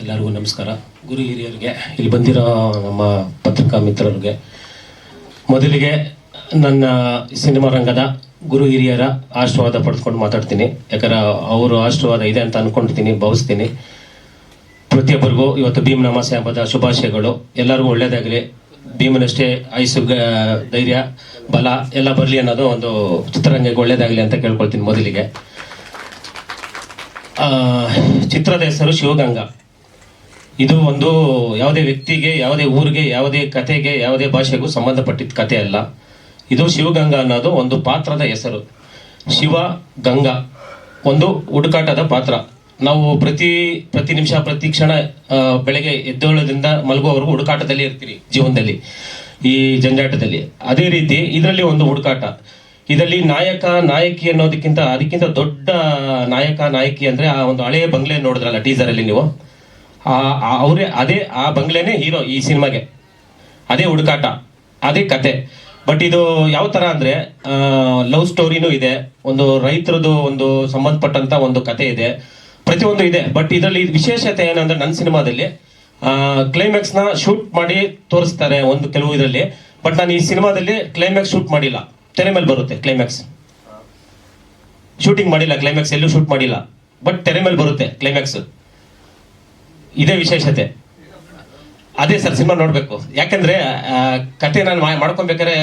ಎಲ್ಲರಿಗೂ ನಮಸ್ಕಾರ. ಗುರು ಹಿರಿಯರಿಗೆ, ಇಲ್ಲಿ ಬಂದಿರೋ ನಮ್ಮ ಪತ್ರಿಕಾ ಮಿತ್ರರಿಗೆ, ಮೊದಲಿಗೆ ನನ್ನ ಸಿನಿಮಾ ರಂಗದ ಗುರು ಹಿರಿಯರ ಆಶೀರ್ವಾದ ಪಡೆದುಕೊಂಡು ಮಾತಾಡ್ತೀನಿ. ಯಾಕಂದ್ರೆ ಅವರು ಆಶೀರ್ವಾದ ಇದೆ ಅಂತ ಅನ್ಕೊಂಡಿರ್ತೀನಿ ಭಾವಿಸ್ತೀನಿ. ಪ್ರತಿಯೊಬ್ಬರಿಗೂ ಇವತ್ತು ಭೀಮ್ ನಮಾಸೆ ಹಬ್ಬದ ಶುಭಾಶಯಗಳು. ಎಲ್ಲರಿಗೂ ಒಳ್ಳೇದಾಗಲಿ. ಭೀಮನಷ್ಟೇ ಐಸು ಧೈರ್ಯ, ಬಲ ಎಲ್ಲ ಬರಲಿ ಅನ್ನೋದು ಒಂದು ಚಿತ್ರರಂಗಕ್ಕೆ ಒಳ್ಳೇದಾಗಲಿ ಅಂತ ಕೇಳ್ಕೊಳ್ತೀನಿ ಮೊದಲಿಗೆ. ಚಿತ್ರದ ಹೆಸರು ಶಿವಗಂಗಾ. ಇದು ಒಂದು ಯಾವುದೇ ವ್ಯಕ್ತಿಗೆ, ಯಾವುದೇ ಊರಿಗೆ, ಯಾವುದೇ ಕಥೆಗೆ, ಯಾವುದೇ ಭಾಷೆಗೂ ಸಂಬಂಧಪಟ್ಟಿದ್ದ ಕತೆ ಅಲ್ಲ. ಇದು ಶಿವಗಂಗಾ ಅನ್ನೋದು ಒಂದು ಪಾತ್ರದ ಹೆಸರು. ಶಿವ ಗಂಗಾ. ಒಂದು ಹುಡುಕಾಟದ ಪಾತ್ರ. ನಾವು ಪ್ರತಿ ಪ್ರತಿ ನಿಮಿಷ, ಪ್ರತಿ ಕ್ಷಣ ಬೆಳಗ್ಗೆ ಎದ್ದೇಳೋದ್ರಿಂದ ಮಲಗುವವರೆಗೂ ಹುಡುಕಾಟದಲ್ಲಿ ಇರ್ತೀರಿ ಜೀವನದಲ್ಲಿ, ಈ ಜಂಜಾಟದಲ್ಲಿ. ಅದೇ ರೀತಿ ಇದರಲ್ಲಿ ಒಂದು ಹುಡುಕಾಟ. ಇದರಲ್ಲಿ ನಾಯಕ, ನಾಯಕಿ ಅನ್ನೋದಕ್ಕಿಂತ ಅದಕ್ಕಿಂತ ದೊಡ್ಡ ನಾಯಕ, ನಾಯಕಿ ಅಂದ್ರೆ ಆ ಒಂದು ಹಳೆಯ ಬಂಗ್ಲೆ ನೋಡಿದ್ರಲ್ಲ ಟೀಸರ್ ಅಲ್ಲಿ ನೀವು? ಅವರೇ, ಅದೇ ಆ ಬಂಗ್ಲೆನೇ ಹೀರೋ ಈ ಸಿನಿಮಾಗೆ. ಅದೇ ಹುಡುಕಾಟ, ಅದೇ ಕತೆ. ಬಟ್ ಇದು ಯಾವ ಥರ ಅಂದರೆ ಲವ್ ಸ್ಟೋರಿನೂ ಇದೆ, ಒಂದು ರೈತರದು ಒಂದು ಸಂಬಂಧಪಟ್ಟಂತ ಒಂದು ಕತೆ ಇದೆ, ಪ್ರತಿಯೊಂದು ಇದೆ. ಬಟ್ ಇದರಲ್ಲಿ ವಿಶೇಷತೆ ಏನಂದ್ರೆ ನನ್ನ ಸಿನಿಮಾದಲ್ಲಿ ಕ್ಲೈಮ್ಯಾಕ್ಸ್ನ ಶೂಟ್ ಮಾಡಿ ತೋರಿಸ್ತಾರೆ ಒಂದು ಕೆಲವು ಇದರಲ್ಲಿ. ಬಟ್ ನಾನು ಈ ಸಿನಿಮಾದಲ್ಲಿ ಕ್ಲೈಮ್ಯಾಕ್ಸ್ ಶೂಟ್ ಮಾಡಿಲ್ಲ. ತೆರೆ ಮೇಲೆ ಬರುತ್ತೆ ಕ್ಲೈಮ್ಯಾಕ್ಸ್ ಶೂಟಿಂಗ್ ಮಾಡಿಲ್ಲ ಕ್ಲೈಮ್ಯಾಕ್ಸ್ ಎಲ್ಲೂ ಶೂಟ್ ಮಾಡಿಲ್ಲ. ಬಟ್ ತೆರೆ ಮೇಲೆ ಬರುತ್ತೆ ಕ್ಲೈಮ್ಯಾಕ್ಸ್ ಇದೇ ವಿಶೇಷತೆ. ಅದೇ ಸರ್, ಸಿನಿಮಾ ನೋಡಬೇಕು. ಯಾಕಂದ್ರೆ ಕತೆ ನಾನು ಮಾಡ್ಕೊಬೇಕಾದ್ರೆ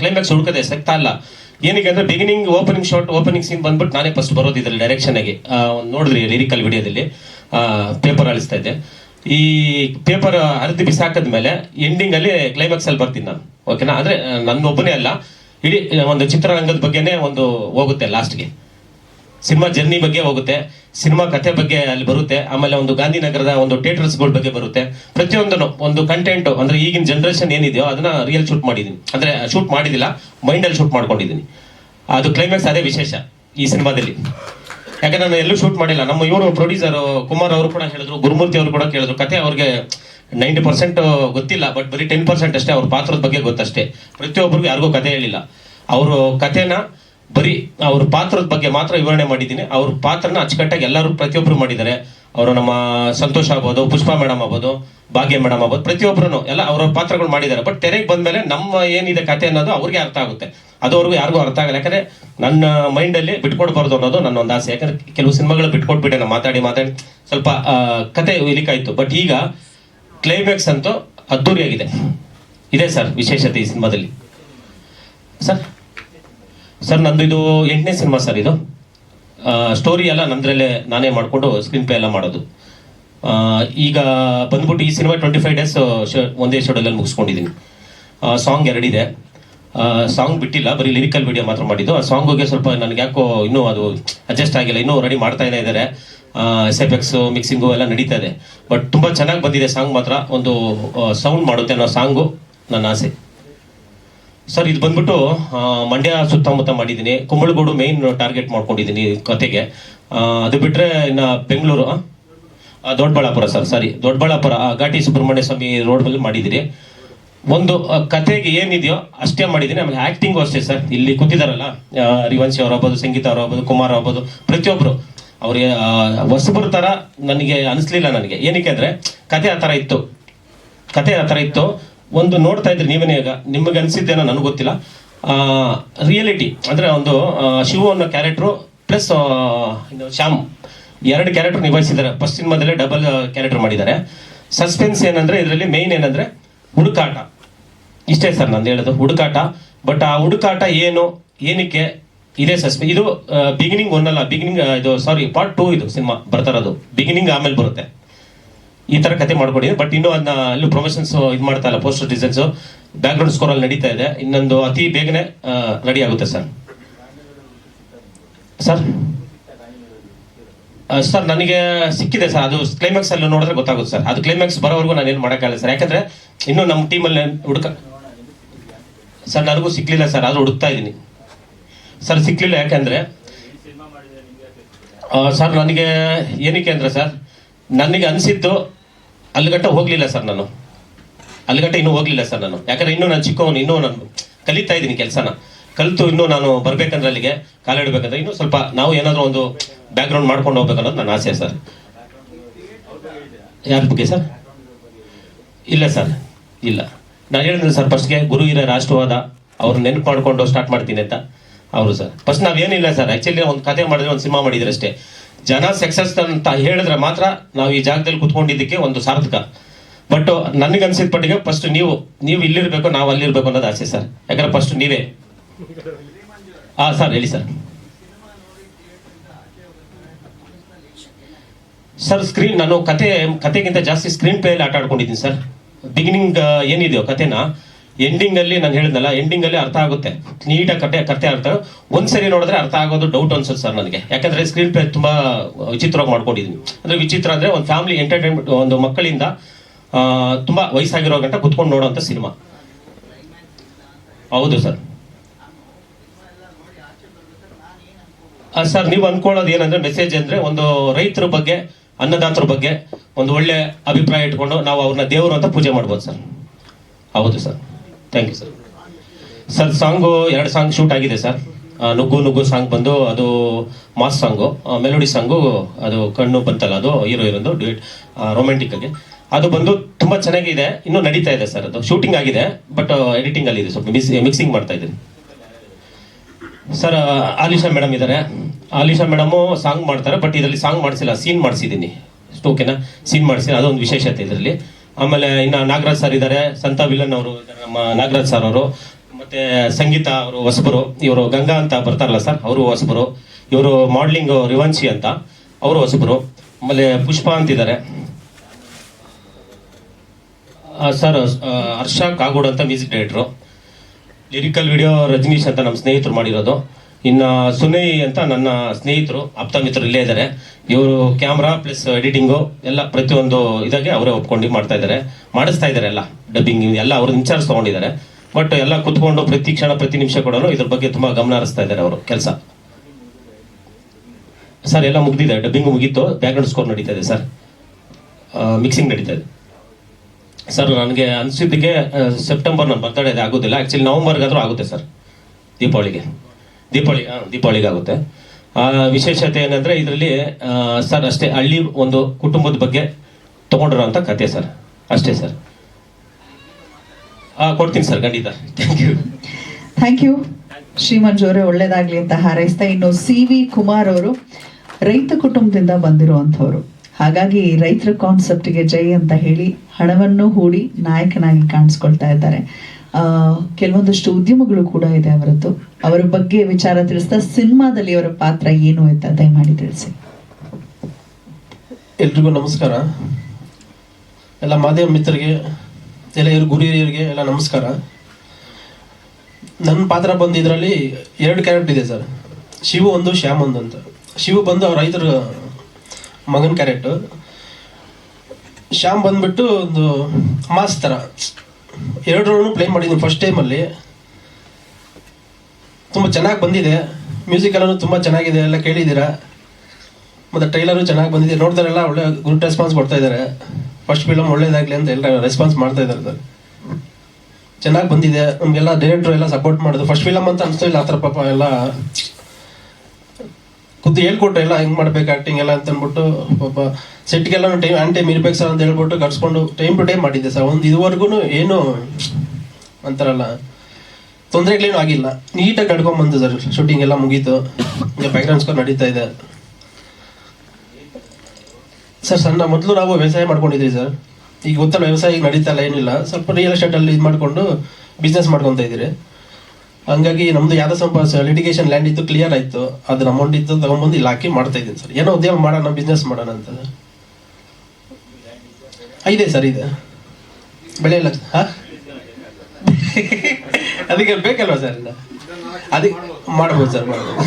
ಕ್ಲೈಮ್ಯಾಕ್ಸ್ ಹುಡುಕದೆ ಸಕ್ತಾ ಅಲ್ಲ ಏನಿಗೆ ಅಂದ್ರೆ beginning opening shot opening scene ಬಂದ್ಬಿಟ್ಟು ನಾನೇ ಫಸ್ಟ್ ಬರೋದು ಇದ್ರಲ್ಲಿ ಡೈರೆಕ್ಷನ್ ಆಗಿ. ನೋಡಿದ್ರಿ ಲಿರಿಕಲ್ ವಿಡಿಯೋದಲ್ಲಿ. ಪೇಪರ್ ಅಳಿಸ್ತಾ ಇದ್ದೆ. ಈ ಪೇಪರ್ ಅರ್ಧಿ ಬಿಸಾಕದ್ಮೇಲೆ ಎಂಡಿಂಗ್ ಅಲ್ಲಿ ಕ್ಲೈಮ್ಯಾಕ್ಸ್ ಅಲ್ಲಿ ಬರ್ತೀನಿ ನಾನು. ಓಕೆನಾ ಅಂದ್ರೆ ನನ್ನೊಬ್ಬನೇ ಅಲ್ಲ. ಇಡೀ ಒಂದು ಚಿತ್ರರಂಗದ ಬಗ್ಗೆನೇ ಒಂದು ಹೋಗುತ್ತೆ ಲಾಸ್ಟ್ಗೆ ಸಿನಿಮಾ ಜರ್ನಿ ಬಗ್ಗೆ ಹೋಗುತ್ತೆ, ಸಿನಿಮಾ ಕಥೆ ಬಗ್ಗೆ ಅಲ್ಲಿ ಬರುತ್ತೆ, ಆಮೇಲೆ ಒಂದು ಗಾಂಧಿನಗರದ ಒಂದು ಥಿಯೇಟರ್ಸ್ಗಳ ಬಗ್ಗೆ ಬರುತ್ತೆ. ಪ್ರತಿಯೊಂದನ್ನು, ಒಂದು ಕಂಟೆಂಟ್ ಅಂದ್ರೆ ಈಗಿನ ಜನರೇಷನ್ ಏನಿದೆಯೋ ಅದನ್ನ ರಿಯಲ್ ಶೂಟ್ ಮಾಡಿದೀನಿ. ಅಂದ್ರೆ ಶೂಟ್ ಮಾಡಿದಿಲ್ಲ ಮೈಂಡ್ ಅಲ್ಲಿ ಶೂಟ್ ಮಾಡ್ಕೊಂಡಿದ್ದೀನಿ ಅದು ಕ್ಲೈಮ್ಯಾಕ್ಸ್ ಅದೇ ವಿಶೇಷ ಈ ಸಿನಿಮಾದಲ್ಲಿ. ಯಾಕಂದ್ರೆ ನಾನು ಎಲ್ಲೂ ಶೂಟ್ ಮಾಡಿಲ್ಲ. ನಮ್ಮ ಇವರು ಪ್ರೊಡ್ಯೂಸರ್ ಕುಮಾರ್ ಅವರು ಕೂಡ ಹೇಳಿದ್ರು, ಗುರುಮೂರ್ತಿ ಅವರು ಕೂಡ ಕೇಳಿದ್ರು. ಕತೆ ಅವ್ರಿಗೆ ನೈಂಟಿ ಪರ್ಸೆಂಟ್ ಗೊತ್ತಿಲ್ಲ ಬಟ್ ಬರೀ ಟೆನ್ ಪರ್ಸೆಂಟ್ ಅಷ್ಟೇ ಅವ್ರ ಪಾತ್ರದ ಬಗ್ಗೆ ಗೊತ್ತಷ್ಟೇ. ಪ್ರತಿಯೊಬ್ಬರಿಗೂ ಯಾರಿಗೂ ಕತೆ ಹೇಳಿಲ್ಲ. ಅವರು ಕತೆನ ಬರೀ ಅವ್ರ ಪಾತ್ರದ ಬಗ್ಗೆ ಮಾತ್ರ ವಿವರಣೆ ಮಾಡಿದ್ದೀನಿ. ಅವ್ರ ಪಾತ್ರನ ಅಚ್ಚುಕಟ್ಟಾಗಿ ಎಲ್ಲರೂ ಪ್ರತಿಯೊಬ್ಬರು ಮಾಡಿದ್ದಾರೆ. ಅವರು ನಮ್ಮ ಸಂತೋಷ್ ಆಗ್ಬೋದು, ಪುಷ್ಪಾ ಮೇಡಮ್ ಆಗ್ಬೋದು, ಭಾಗ್ಯ ಮೇಡಮ್ ಆಗ್ಬೋದು ಪ್ರತಿಯೊಬ್ಬರು ಎಲ್ಲ ಅವರ ಪಾತ್ರಗಳು ಮಾಡಿದ್ದಾರೆ. ಬಟ್ ತೆರೆಗೆ ಬಂದಮೇಲೆ ನಮ್ಮ ಏನಿದೆ ಕತೆ ಅನ್ನೋದು ಅವ್ರಿಗೆ ಅರ್ಥ ಆಗುತ್ತೆ. ಅದು ಅವ್ರಿಗೂ ಯಾರಿಗೂ ಅರ್ಥ ಆಗಲ್ಲ. ಯಾಕಂದ್ರೆ ನನ್ನ ಮೈಂಡಲ್ಲಿ ಬಿಟ್ಕೊಡ್ಬಾರ್ದು ಅನ್ನೋದು ನನ್ನ ಒಂದು ಆಸೆ. ಯಾಕಂದರೆ ಕೆಲವು ಸಿನಿಮಾಗಳು ಬಿಟ್ಕೊಟ್ಬಿಟ್ಟೆ, ನಾನು ಮಾತಾಡಿ ಮಾತಾಡಿ ಸ್ವಲ್ಪ ಕತೆ ಇಲಿಕಾಯ್ತು ಬಟ್ ಈಗ ಕ್ಲೈಮ್ಯಾಕ್ಸ್ ಅಂತೂ ಅದ್ದೂರಿಯಾಗಿದೆ. ಇದೆ ಸರ್ ವಿಶೇಷತೆ ಈ ಸಿನಿಮಾದಲ್ಲಿ. ಸರ್ ಸರ್, ನಂದು ಇದು ಎಂಟನೇ ಸಿನಿಮಾ ಸರ್ ಇದು. ಸ್ಟೋರಿ ಎಲ್ಲ ನಂದ್ರಲ್ಲೇ ನಾನೇ ಮಾಡಿಕೊಂಡು ಸ್ಕ್ರೀನ್ ಪ್ಲೇ ಎಲ್ಲ ಮಾಡೋದು. ಈಗ ಬಂದ್ಬಿಟ್ಟು ಈ ಸಿನಿಮಾ ಟ್ವೆಂಟಿ ಫೈವ್ ಡೇಸ್ ಒಂದೇ ಶೆಡ್ಯೂಲಲ್ಲಿ ಮುಗಿಸ್ಕೊಂಡಿದ್ದೀನಿ ಸಾಂಗ್ ಎರಡಿದೆ. ಸಾಂಗ್ ಬಿಟ್ಟಿಲ್ಲ, ಬರೀ ಲಿರಿಕಲ್ ವಿಡಿಯೋ ಮಾತ್ರ ಮಾಡಿದ್ದು. ಆ ಸಾಂಗ್ಗೆ ಸ್ವಲ್ಪ ನನಗೆ ಯಾಕೋ ಇನ್ನೂ ಅದು ಅಡ್ಜಸ್ಟ್ ಆಗಿಲ್ಲ, ಇನ್ನೂ ರೆಡಿ ಮಾಡ್ತಾನೆ ಇದ್ದಾರೆ ಎಸ್ ಎಫ್ ಎಕ್ಸು ಮಿಕ್ಸಿಂಗು ಎಲ್ಲ ನಡೀತಾ ಇದೆ. ಬಟ್ ತುಂಬ ಚೆನ್ನಾಗಿ ಬಂದಿದೆ ಸಾಂಗ್ ಮಾತ್ರ. ಒಂದು ಸೌಂಡ್ ಮಾಡುತ್ತೆ ಅನ್ನೋ ಸಾಂಗು ನನ್ನ ಆಸೆ. ಸರ್, ಇದು ಬಂದ್ಬಿಟ್ಟು ಮಂಡ್ಯ ಸುತ್ತಮುತ್ತ ಮಾಡಿದ್ದೀನಿ. ಕುಂಬಳಗೋಡು ಮೇನ್ ಟಾರ್ಗೆಟ್ ಮಾಡ್ಕೊಂಡಿದ್ದೀನಿ ಕತೆಗೆ. ಅದು ಬಿಟ್ಟರೆ ಇನ್ನು ಬೆಂಗಳೂರು ದೊಡ್ಡಬಳ್ಳಾಪುರ ಸರ್, ಸರಿ. ದೊಡ್ಡಬಳ್ಳಾಪುರ ಘಾಟಿ ಸುಬ್ರಹ್ಮಣ್ಯ ಸ್ವಾಮಿ ರೋಡ್ ಬಲ್ಲಿ ಮಾಡಿದ್ದೀರಿ. ಒಂದು ಕತೆಗೆ ಏನಿದೆಯೋ ಅಷ್ಟೇ ಮಾಡಿದ್ದೀನಿ. ಆಮೇಲೆ ಆ್ಯಕ್ಟಿಂಗು ಅಷ್ಟೇ ಸರ್. ಇಲ್ಲಿ ಕೂತಿದ್ದಾರಲ್ಲ ರಿವಂಶಿ ಅವ್ರು ಆಗ್ಬೋದು, ಸಂಗೀತ ಅವ್ರು ಆಗ್ಬೋದು, ಕುಮಾರ್ ಆಗ್ಬೋದು ಪ್ರತಿಯೊಬ್ಬರು ಅವ್ರಿಗೆ ಹೊಸಬರ ಥರ ನನಗೆ ಅನಿಸ್ಲಿಲ್ಲ ನನಗೆ. ಏನಕ್ಕೆ ಅಂದರೆ, ಕತೆ ಆ ಥರ ಇತ್ತು. ಕತೆ ಆ ಥರ ಇತ್ತು. ಒಂದು ನೋಡ್ತಾ ಇದ್ರಿ ನೀವೇ ಈಗ? ನಿಮಗೆ ಅನ್ಸಿದ್ದೇನೋ ನನಗೆ ಗೊತ್ತಿಲ್ಲ. ರಿಯಾಲಿಟಿ ಅಂದರೆ ಒಂದು ಶಿವ ಅನ್ನೋ ಕ್ಯಾರೆಕ್ಟ್ರು ಪ್ಲಸ್ ಶ್ಯಾಮ್ ಎರಡು ಕ್ಯಾರೆಕ್ಟರ್ ನಿಭಾಯಿಸಿದ್ದಾರೆ. ಫಸ್ಟ್ ಸಿನಿಮಾದಲ್ಲೇ ಡಬಲ್ ಕ್ಯಾರೆಕ್ಟರ್ ಮಾಡಿದ್ದಾರೆ. ಸಸ್ಪೆನ್ಸ್ ಏನಂದರೆ ಇದರಲ್ಲಿ ಮೇಯ್ನ್ ಏನಂದರೆ ಹುಡುಕಾಟ. ಇಷ್ಟೇ ಸರ್ ನಂದು ಹೇಳೋದು, ಹುಡುಕಾಟ. ಬಟ್ ಆ ಹುಡುಕಾಟ ಏನು, ಏನಕ್ಕೆ ಇದೇ ಸಸ್ಪೆ ಇದು ಬಿಗಿನಿಂಗ್ ಒನ್ನಲ್ಲ ಬಿಗಿನಿಂಗ್ ಇದು ಸಾರಿ ಪಾರ್ಟ್ ಟೂ ಇದು ಸಿನಿಮಾ ಬರ್ತಾ ಇರೋದು. ಬಿಗಿನಿಂಗ್ ಆಮೇಲೆ ಬರುತ್ತೆ. ಈ ತರ ಕತೆ ಮಾಡ್ಕೊಡಿ. ಬಟ್ ಇನ್ನೂ ಅದನ್ನ ಅಲ್ಲಿ ಪ್ರೊಮೋಷನ್ಸ್ ಇದು ಮಾಡ್ತಾ ಇಲ್ಲ poster designs background score ಅಲ್ಲಿ ನಡೀತಾ ಇದೆ. ಇನ್ನೊಂದು ಅತಿ ಬೇಗನೆ ರೆಡಿ ಆಗುತ್ತೆ ಸರ್. ಸರ್? ಸರ್, ನನಗೆ ಸಿಕ್ಕಿದೆ ಸರ್. ಅದು ಕ್ಲೈಮ್ಯಾಕ್ಸ್ ಅಲ್ಲಿ ನೋಡಿದ್ರೆ ಗೊತ್ತಾಗುತ್ತೆ ಸರ್. ಅದು ಕ್ಲೈಮ್ಯಾಕ್ಸ್ ಬರೋವರೆಗೂ ನಾನು ಏನು ಮಾಡೋಕ್ಕಾಗಲ್ಲ ಸರ್. ಯಾಕಂದ್ರೆ ಇನ್ನು ನಮ್ಮ ಟೀಮಲ್ಲಿ ಹುಡುಕ ಸರ್, ನನಗೂ ಸಿಕ್ಲಿಲ್ಲ ಸರ್. ಆದರೂ ಹುಡುಕ್ತಾ ಇದ್ದೀನಿ. ಸರ್, ಸಿಕ್ಲಿಲ್ಲ ಯಾಕಂದ್ರೆ ಸರ್, ನನಗೆ ಏನಕ್ಕೆ ಅಂದ್ರೆ ಸರ್, ನನಗೆ ಅನಿಸಿದ್ದು ಅಲ್ಲಿಗಟ್ಟ ಹೋಗ್ಲಿಲ್ಲ ಸರ್ ನಾನು. ಅಲ್ಲಿಗಟ್ಟ ಇನ್ನೂ ಹೋಗ್ಲಿಲ್ಲ ಸರ್ ನಾನು. ಯಾಕಂದ್ರೆ ಇನ್ನೂ ನಾನು ಚಿಕ್ಕವನು, ಇನ್ನೂ ನಾನು ಕಲಿತಾ ಇದ್ದೀನಿ ಕೆಲಸನ. ಕಲಿತು ಇನ್ನೂ ನಾನು ಬರ್ಬೇಕಂದ್ರೆ ಅಲ್ಲಿಗೆ ಕಾಲಿಡ್ಬೇಕಂದ್ರೆ ಇನ್ನೂ ಸ್ವಲ್ಪ ನಾವು ಏನಾದರೂ ಒಂದು ಬ್ಯಾಕ್ ಗ್ರೌಂಡ್ ಮಾಡ್ಕೊಂಡು ಹೋಗ್ಬೇಕನ್ನೋದು ನನ್ನ ಆಸೆ ಸರ್. ಯಾರ ಬಗ್ಗೆ ಸರ್? ಇಲ್ಲ ಸರ್, ಇಲ್ಲ. ನಾನು ಹೇಳಿದ್ರೆ ಸರ್ ಫಸ್ಟ್ಗೆ ಗುರು ಹಿರಿಯ ರಾಷ್ಟ್ರವಾದ ಅವ್ರು ನೆನಪು ಮಾಡ್ಕೊಂಡು ಸ್ಟಾರ್ಟ್ ಮಾಡ್ತೀನಿ ಅಂತ. ಅವರು ಸರ್. ಫಸ್ಟ್ ನಾವೇನಿಲ್ಲ ಸರ್. ಆ್ಯಕ್ಚುಲಿ ಒಂದು ಕತೆ ಮಾಡಿದ್ರೆ ಒಂದು ಸಿನಿಮಾ ಮಾಡಿದ್ರೆ ಅಷ್ಟೇ ಜನ ಸಕ್ಸಸ್ ಅಂತ ಹೇಳಿದ್ರೆ ಮಾತ್ರ ನಾವು ಈ ಜಾಗದಲ್ಲಿ ಕುತ್ಕೊಂಡಿದ್ದಕ್ಕೆ ಒಂದು ಸಾರ್ಥಕ. ಬಟ್ ನನಗೆ ಅನ್ಸಿದ ಪಟ್ಟಿಗೆ ಫಸ್ಟ್ ನೀವು ನೀವು ಇಲ್ಲಿರ್ಬೇಕು, ನಾವು ಅಲ್ಲಿರ್ಬೇಕು ಅನ್ನೋದು ಆಸೆ ಸರ್ ಯಾಕಂದ್ರೆ ಫಸ್ಟ್ ನೀವೇ. ಹಾ ಸರ್ ಹೇಳಿ ಸರ್ ಸರ್ ಸ್ಕ್ರೀನ್ ನಾನು ಕತೆ, ಕತೆಗಿಂತ ಜಾಸ್ತಿ ಸ್ಕ್ರೀನ್ ಪ್ಲೇಯಲ್ಲಿ ಆಟ ಆಡ್ಕೊಂಡಿದ್ದೀನಿ ಸರ್ ಬಿಗಿನಿಂಗ್ ಏನಿದೆಯೋ ಕತೆನ? ಎಂಡಿಂಗ್ ಅಲ್ಲಿ ನಾನು ಹೇಳಿದ್ನಲ್ಲ ಎಂಡಿಂಗ್ ಅಲ್ಲಿ ಅರ್ಥ ಆಗುತ್ತೆ. ನೀಟಾಗಿ ಕತೆ ಕತೆ ಅರ್ಥ ಒಂದ್ಸರಿ ನೋಡಿದ್ರೆ ಅರ್ಥ ಆಗೋದು ಡೌಟ್ ಅನ್ಸುತ್ತೆ ಸರ್ ನನಗೆ. ಯಾಕಂದ್ರೆ ಸ್ಕ್ರೀನ್ ಪ್ಲೇ ತುಂಬಾ ವಿಚಿತ್ರವಾಗಿ ಮಾಡ್ಕೊಂಡಿದ್ದೀನಿ ಅಂದ್ರೆ ವಿಚಿತ್ರ ಅಂದ್ರೆ ಒಂದು ಫ್ಯಾಮಿಲಿ ಎಂಟರ್ಟೈನ್ಮೆಂಟ್ ಒಂದು ಮಕ್ಕಳಿಂದ ತುಂಬಾ ವಯಸ್ಸಾಗಿರೋ ಗಂಟ ಕುತ್ಕೊಂಡು ನೋಡುವಂತ ಸಿನಿಮಾ. ಹೌದು ಸರ್ ಸರ್ ನೀವು ಅನ್ಕೊಳ್ಳೋದು ಏನಂದ್ರೆ ಮೆಸೇಜ್ ಅಂದ್ರೆ ಒಂದು ರೈತರ ಬಗ್ಗೆ, ಅನ್ನದಾತರ ಬಗ್ಗೆ ಒಂದು ಒಳ್ಳೆ ಅಭಿಪ್ರಾಯ ಇಟ್ಕೊಂಡು ನಾವು ಅವ್ರನ್ನ ದೇವರು ಅಂತ ಪೂಜೆ ಮಾಡ್ಬೋದು ಸರ್ ಹೌದು sir thank you sir sir song ಎರಡು ಸಾಂಗ್ ಶೂಟ್ ಆಗಿದೆ ಸರ್ ನುಗ್ಗು ನುಗ್ಗು ಸಾಂಗ್ ಬಂದು ಅದು ಮಾಸ್ ಸಾಂಗು ಮೆಲೋಡಿ ಸಾಂಗು ಅದು ಕಣ್ಣು ಬಂತಲ್ಲ, ಅದು ಹೀರೋ ಇರೋದು ಡ್ಯೂಟ್ ರೊಮ್ಯಾಂಟಿಕ್ ಆಗಿ. ಅದು ಬಂದು ತುಂಬಾ ಚೆನ್ನಾಗಿದೆ, ಇನ್ನೂ ನಡೀತಾ ಇದೆ ಸರ್ ಅದು ಶೂಟಿಂಗ್ ಆಗಿದೆ ಬಟ್ ಎಡಿಟಿಂಗ್ ಅಲ್ಲಿ ಇದೆ, ಸ್ವಲ್ಪ ಮಿಕ್ಸಿಂಗ್ ಮಾಡ್ತಾ ಇದ್ದೀನಿ. ಸರ್ ಆಲಿಶಾ ಮೇಡಮ್ ಇದ್ದಾರೆ ಆಲಿಶಾ ಮೇಡಮು ಸಾಂಗ್ ಮಾಡ್ತಾರೆ ಬಟ್ ಇದರಲ್ಲಿ ಸಾಂಗ್ ಮಾಡಿಸಿಲ್ಲ ಸೀನ್ ಮಾಡಿಸಿದ್ದೀನಿ. ಓಕೆನಾ ಸೀನ್ ಮಾಡಿಸಿ ಅದೊಂದು ವಿಶೇಷತೆ ಇದರಲ್ಲಿ. ಆಮೇಲೆ ಇನ್ನು ನಾಗರಾಜ್ ಸರ್ ಇದ್ದಾರೆ ಸಂತ ವಿಲನ್ ಅವರು ನಮ್ಮ ನಾಗರಾಜ್ ಸರ್ ಅವರು. ಮತ್ತೆ ಸಂಗೀತ ಅವರು, ಹೊಸಬರು, ಇವರು ಗಂಗಾ ಅಂತ ಬರ್ತಾರಲ್ಲ ಸರ್, ಅವರು ಹೊಸಬರು. ಇವರು ಮಾಡ್ಲಿಂಗ್ ರಿವಂಶಿ ಅಂತ, ಅವರು ಹೊಸಬರು. ಆಮೇಲೆ ಪುಷ್ಪ ಅಂತಿದ್ದಾರೆ ಸರ್ ಹರ್ಷ ಕಾಗೋಡ್ ಅಂತ music director. Lyrical video Rajneesh ಅಂತ ನಮ್ಮ ಸ್ನೇಹಿತರು ಮಾಡಿರೋದು. ಇನ್ನು ಸುನಿ ಅಂತ ನನ್ನ ಸ್ನೇಹಿತರು ಆಪ್ತ ಮಿತ್ರರು ಇಲ್ಲೇ ಇದ್ದಾರೆ. ಇವರು ಕ್ಯಾಮ್ರಾ ಪ್ಲಸ್ ಎಡಿಟಿಂಗು ಎಲ್ಲ ಪ್ರತಿಯೊಂದು ಇದಾಗೆ ಅವರೇ ಒಪ್ಕೊಂಡು ಮಾಡ್ತಾ ಇದ್ದಾರೆ. ಮಾಡಿಸ್ತಾ ಇದ್ದಾರೆ ಎಲ್ಲ ಡಬ್ಬಿಂಗ್ ಎಲ್ಲ ಅವರು ಇನ್ಚಾರ್ಜ್ ತೊಗೊಂಡಿದ್ದಾರೆ. ಬಟ್ ಎಲ್ಲ ಕುತ್ಕೊಂಡು ಪ್ರತಿ ಕ್ಷಣ, ಪ್ರತಿ ನಿಮಿಷ ಕೂಡ ಇದ್ರ ಬಗ್ಗೆ ತುಂಬಾ ಗಮನ ಹರಿಸ್ತಾ ಇದ್ದಾರೆ ಅವರು, ಕೆಲಸ. ಸರ್ ಎಲ್ಲ ಮುಗ್ದಿದೆ ಡಬ್ಬಿಂಗ್ ಮುಗೀತು ಬ್ಯಾಕ್ಗ್ರೌಂಡ್ ಸ್ಕೋರ್ ನಡೀತಾ ಇದೆ ಸರ್ ಮಿಕ್ಸಿಂಗ್ ನಡೀತಾ ಇದೆ. ಸರ್ ನನಗೆ ಅನಿಸಿದ್ದಕ್ಕೆ ಸೆಪ್ಟೆಂಬರ್ ನನ್ನ ಬರ್ತಡೇ ಆಗೋದಿಲ್ಲ. ಆ್ಯಕ್ಚುಲಿ ನವಂಬರ್ಗಾದ್ರೂ ಆಗುತ್ತೆ ಸರ್ ದೀಪಾವಳಿಗೆ. ದೀಪಾವಳಿ ಹಾಂ ದೀಪಾವಳಿಗೆ ಆಗುತ್ತೆ. ಆ, ವಿಶೇಷತೆ ಏನಂದ್ರೆ ಇದರಲ್ಲಿ ಸರ್ ಅಷ್ಟೇ ಹಳ್ಳಿ ಒಂದು ಕುಟುಂಬದ ಬಗ್ಗೆ ತಗೊಂಡಿರೋ ಅಂತ ಕತೆ ಸರ್. ಅಷ್ಟೇ ಸರ್. ಆ, ಕೊಡ್ತೀನಿ ಸರ್ ಖಂಡಿತ. Thank you thank you Shri Manju ಅವರೇ ಒಳ್ಳೇದಾಗ್ಲಿ ಅಂತ ಹಾರೈಸ್ತಾ ಇನ್ನು ಸಿ ವಿ ಕುಮಾರ್ ಅವರು ರೈತ ಕುಟುಂಬದಿಂದ ಬಂದಿರುವಂಥವ್ರು. ಹಾಗಾಗಿ ರೈತರ ಕಾನ್ಸೆಪ್ಟ್ಗೆ ಜೈ ಅಂತ ಹೇಳಿ ಹಣವನ್ನು ಹೂಡಿ ನಾಯಕನಾಗಿ ಕಾಣಿಸ್ಕೊಳ್ತಾ ಇದ್ದಾರೆ. ಕೆಲವೊಂದಷ್ಟು ಉದ್ಯಮಗಳು ಕೂಡ ಇದೆ ಅವರದ್ದು. ಅವರ ಬಗ್ಗೆ ವಿಚಾರ ತಿಳಿಸ್ತಾ ಸಿನಿಮಾದಲ್ಲಿ ಅವರ ಪಾತ್ರ ಏನು ಅಂತ ದಯಮಾಡಿ ತಿಳಿಸಿ. ಎಲ್ರಿಗೂ ನಮಸ್ಕಾರ. ಎಲ್ಲ ಮಾಧ್ಯಮ ಮಿತ್ರರಿಗೆ, ಎಲ್ಲ ಇವರು ಗುರು ಎಲ್ಲ ನಮಸ್ಕಾರ. ನನ್ನ ಪಾತ್ರ ಬಂದು ಇದರಲ್ಲಿ ಎರಡು ಕ್ಯಾರೆಕ್ಟ್ ಇದೆ ಸರ್. ಶಿವು ಒಂದು, ಶ್ಯಾಮ್ ಒಂದು ಅಂತ. ಶಿವು ಬಂದು ಅವ್ರ ರೈತರ ಮಗನ ಕ್ಯಾರೆಕ್ಟು ಶ್ಯಾಮ್ ಬಂದ್ಬಿಟ್ಟು ಒಂದು ಮಾಸ್ ಥರ ಎರಡರೂ ಪ್ಲೇ ಮಾಡಿದ್ದೀನಿ ಫಸ್ಟ್ ಟೈಮಲ್ಲಿ ತುಂಬ ಚೆನ್ನಾಗಿ ಬಂದಿದೆ. ಮ್ಯೂಸಿಕ್ ಎಲ್ಲನೂ ತುಂಬ ಚೆನ್ನಾಗಿದೆ, ಎಲ್ಲ ಕೇಳಿದ್ದೀರಾ? ಮತ್ತು ಟ್ರೈಲರು ಚೆನ್ನಾಗಿ ಬಂದಿದೆ. ನೋಡ್ತಾರೆಲ್ಲ ಒಳ್ಳೆ ಗುಡ್ ರೆಸ್ಪಾನ್ಸ್ ಕೊಡ್ತಾ ಇದ್ದಾರೆ ಫಸ್ಟ್ ಫಿಲಮ್ ಒಳ್ಳೇದಾಗಲಿ ಅಂತ ಎಲ್ಲ ರೆಸ್ಪಾನ್ಸ್ ಮಾಡ್ತಾ ಇದ್ದಾರೆ ಸರ್. ಚೆನ್ನಾಗಿ ಬಂದಿದೆ. ನಮಗೆಲ್ಲ ಡೈರೆಕ್ಟ್ರು ಎಲ್ಲ ಸಪೋರ್ಟ್ ಮಾಡೋದು ಫಸ್ಟ್ ಫಿಲಮ್ ಅಂತ ಅನಿಸ್ತಾ ಇಲ್ಲ, ಆ ಥರ ಪಾಪ ಎಲ್ಲ ಖುದ್ದು ಹೇಳ್ಕೊಟ್ರೆ ಎಲ್ಲ, ಹೆಂಗೆ ಮಾಡ್ಬೇಕು ಆ್ಯಕ್ಟಿಂಗ್ ಎಲ್ಲ ಅಂತ ಅಂದ್ಬಿಟ್ಟು, ಪಾಪ ಸೆಟ್ಗೆಲ್ಲ ಟೈಮ್ ಆನ್ ಟೈಮ್ ಇರ್ಬೇಕು ಸರ್ ಅಂತ ಹೇಳ್ಬಿಟ್ಟು ಕಟ್ಸ್ಕೊಂಡು ಟೈಮ್ ಟು ಟೈಮ್ ಮಾಡಿದ್ದೆ ಸರ್. ಒಂದು ಇದುವರೆಗೂ ಏನು ಅಂತಾರಲ್ಲ ತೊಂದರೆಗಳೇನು ಆಗಿಲ್ಲ. ನೀಟಾಗಿ ನಡ್ಕೊಂಬಂದು ಸರ್ ಶೂಟಿಂಗ್ ಎಲ್ಲ ಮುಗೀತು. ಬ್ಯಾಕ್ಗ್ರೌಂಡ್ ಸ್ಕೋರ್ ನಡೀತಾ ಇದೆ. ಸರ್, ಸಣ್ಣ ಮೊದಲು ನಾವು ವ್ಯವಸಾಯ ಮಾಡ್ಕೊಂಡಿದ್ವಿ ಸರ್. ಈಗ ಗೊತ್ತಲ್ಲ ವ್ಯವಸಾಯ ಈಗ ನಡೀತಾ ಇಲ್ಲ, ಏನಿಲ್ಲ. ಸ್ವಲ್ಪ ರಿಯಲ್ ಎಸ್ಟೇಟಲ್ಲಿ ಇದು ಮಾಡಿಕೊಂಡು ಬಿಸ್ನೆಸ್ ಮಾಡ್ಕೊತಾ ಇದ್ದೀರಿ. ಹಂಗಾಗಿ ನಮ್ದು ಯಾವ್ದೋ ಸ್ವಲ್ಪ ಲಿಟಿಗೇಷನ್ ಲ್ಯಾಂಡ್ ಇತ್ತು ಕ್ಲಿಯರ್ ಆಯ್ತು. ಅದ್ರ ಅಮೌಂಟ್ ಇತ್ತು ತಗೊಂಡ್ಬಂದು ಇಲ್ಲಿ ಹಾಕಿ ಮಾಡ್ತಾ ಇದ್ದೀನಿ ಸರ್. ಏನೋ ಉದ್ಯಮ ಮಾಡೋಣ ಬಿಸ್ನೆಸ್ ಮಾಡೋಣ ಅಂತ. ಇದೆ ಸರ್, ಇದೆ. ಬೆಳೆ ಇಲ್ಲ ಅದಕ್ಕೆ ಬೇಕಲ್ವಾ ಸರ್ ಅದಕ್ಕೆ ಮಾಡ್ಬೋದು ಸರ್, ಮಾಡ್ಬೋದು.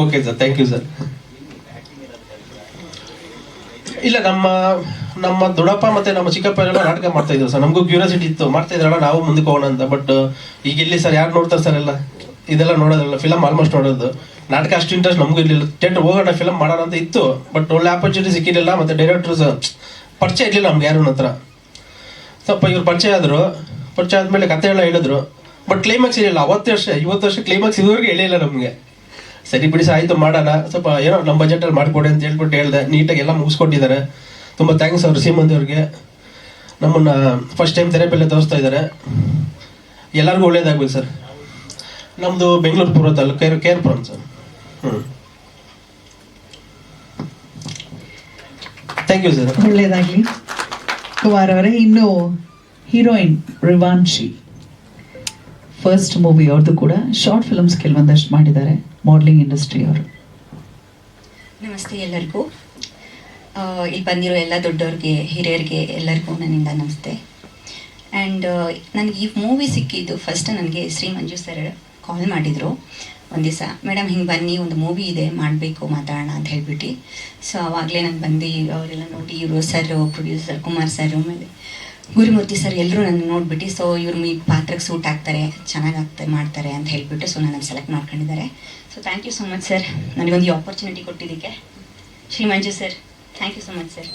Okay sir thank you sir. ಇಲ್ಲ, ನಮ್ಮ ನಮ್ಮ ದೊಡ್ಡಪ್ಪ ಮತ್ತೆ ನಮ್ಮ ಚಿಕ್ಕಪ್ಪ ಎಲ್ಲ ನಾಟಕ ಮಾಡ್ತಾ ಇದ್ರು ಸರ್. ನಮಗೂ ಕ್ಯೂರಿಯಾಸಿಟಿ ಇತ್ತು. ಮಾಡ್ತಾ ಇದ್ರಲ್ಲ ನಾವು ಮುಂದಕ್ಕೆ ಹೋಗೋಣ ಅಂತ. ಬಟ್ ಈಗ ಇಲ್ಲಿ ಸರ್? ಯಾರು ನೋಡ್ತಾರೆ ಸರ್ ಎಲ್ಲ? ಇದೆಲ್ಲ ನೋಡೋದಿಲ್ಲ ಫಿಲಮ್ ಆಲ್ಮೋಸ್ಟ್ ನೋಡೋದು. ನಾಟಕ ಅಷ್ಟು ಇಂಟ್ರೆಸ್ಟ್ ನಮಗೂ ಇರಲಿಲ್ಲ. ಥಿಯೇಟರ್ ಹೋಗೋಣ ಫಿಲಮ್ ಮಾಡೋಣ ಅಂತ ಇತ್ತು. ಬಟ್ ಒಳ್ಳೆ ಆಪರ್ಚುನಿಟಿ ಸಿಕ್ಕಿರಲಿಲ್ಲ. ಮತ್ತೆ ಡೈರೆಕ್ಟರ್ಸ್ ಪರಿಚಯ ಇರಲಿಲ್ಲ ನಮ್ಗೆ ಯಾರು ಹತ್ರ. ಸ್ವಲ್ಪ ಇವ್ರು ಪರಿಚಯ ಆದರು. ಪರಿಚಯ ಆದಮೇಲೆ ಕತೆ ಎಲ್ಲ ಹೇಳಿದ್ರು. ಬಟ್ ಕ್ಲೈಮ್ಯಾಕ್ಸ್ ಇರಲಿಲ್ಲ ಅವತ್ತು ವರ್ಷ, ಇವತ್ತು ವರ್ಷ ಕ್ಲೈಮ್ಯಾಕ್ಸ್ ಇದುವರೆಗೂ ಹೇಳಿಲ್ಲ ನಮಗೆ. ಸರಿ ಬಿಡಿ ಆಯಿತು ಆಯ್ತು ಮಾಡೋಣ. ಸ್ವಲ್ಪ ಏನೋ ನಮ್ಮ ಬಜೆಟಲ್ಲಿ ಮಾಡಿಕೊಡಿ ಅಂತ ಹೇಳ್ಬಿಟ್ಟು ಹೇಳ್ದೆ. ನೀಟಾಗಿ ಎಲ್ಲ ಮುಗಿಸ್ಕೊಟ್ಟಿದ್ದಾರೆ. ತುಂಬ ಥ್ಯಾಂಕ್ಸ್ ಅವರು ಸೀಮಂತ್ ಅವ್ರಿಗೆ. ನಮ್ಮನ್ನ ಫಸ್ಟ್ ಟೈಮ್ ಥೆರಪಿಯಲ್ಲೇ ತೋರಿಸ್ತಾ ಇದ್ದಾರೆ ಎಲ್ಲರಿಗೂ ಒಳ್ಳೇದಾಗ್ಬೇಕು ಸರ್. ನಮ್ಮದು ಬೆಂಗಳೂರು ಪೂರ್ವ ತಾಲೂಕು ಕೇರ್ ಕೇರ್ಪುರಂ ಸರ್. ಹ್ಞೂ ಥ್ಯಾಂಕ್ ಯು ಸರ್ ಒಳ್ಳೇದಾಗ್ಲಿ. ಕುಮಾರ್ ಅವರೇ ಇನ್ನು ಹೀರೋಯಿನ್ ರಿವಾನ್ಶಿ. ಫಸ್ಟ್ ಮೂವಿ ಅವ್ರದ್ದು ಕೂಡ. ಶಾರ್ಟ್ ಫಿಲ್ಮ್ಸ್ ಕೆಲವೊಂದಷ್ಟು ಮಾಡಿದ್ದಾರೆ. ಮಾಡಲಿಂಗ್ ಇಂಡಸ್ಟ್ರಿ ಅವರು. ನಮಸ್ತೆ ಎಲ್ಲರಿಗೂ. ಇಲ್ಲಿ ಬಂದಿರೋ ಎಲ್ಲ ದೊಡ್ಡವ್ರಿಗೆ, ಹಿರಿಯರಿಗೆ ಎಲ್ಲರಿಗೂ ನನ್ನಿಂದ ನಮಸ್ತೆ. ಆ್ಯಂಡ್ ನನಗೆ ಈ ಮೂವಿ ಸಿಕ್ಕಿದ್ದು ಫಸ್ಟ್ ನನಗೆ ಶ್ರೀ ಮಂಜು ಸರ್ ಕಾಲ್ ಮಾಡಿದರು. ಒಂದು ದಿವಸ ಮೇಡಮ್ ಹಿಂಗೆ ಬನ್ನಿ, ಒಂದು ಮೂವಿ ಇದೆ, ಮಾಡಬೇಕು, ಮಾತಾಡೋಣ, ಅಂತ ಹೇಳ್ಬಿಟ್ಟು. ಸೊ ಆವಾಗಲೇ ನಾನು ಬಂದು ಅವರೆಲ್ಲ ನೋಡಿ, ಇವರು ಸರ್ ಪ್ರೊಡ್ಯೂಸರ್ ಕುಮಾರ್ ಸರ್ ಆಮೇಲೆ ಗುರುಮೂರ್ತಿ ಸರ್ ಎಲ್ಲರೂ ನನ್ನ ನೋಡ್ಬಿಟ್ಟು. ಸೊ ಇವ್ರು ಈ ಪಾತ್ರಕ್ಕೆ ಸೂಟ್ ಆಗ್ತಾರೆ ಚೆನ್ನಾಗಿ ಆಗ್ತಾರೆ ಮಾಡ್ತಾರೆ ಅಂತ ಹೇಳಿಬಿಟ್ಟು ಸೊ ನನ್ನ ಸೆಲೆಕ್ಟ್ ಮಾಡ್ಕೊಂಡಿದ್ದಾರೆ. So thank you so much sir ನನಗೊಂದು ಆಪರ್ಚುನಿಟಿ ಕೊಟ್ಟಿದ್ದಕ್ಕೆ. Shri Manju sir thank you so much sir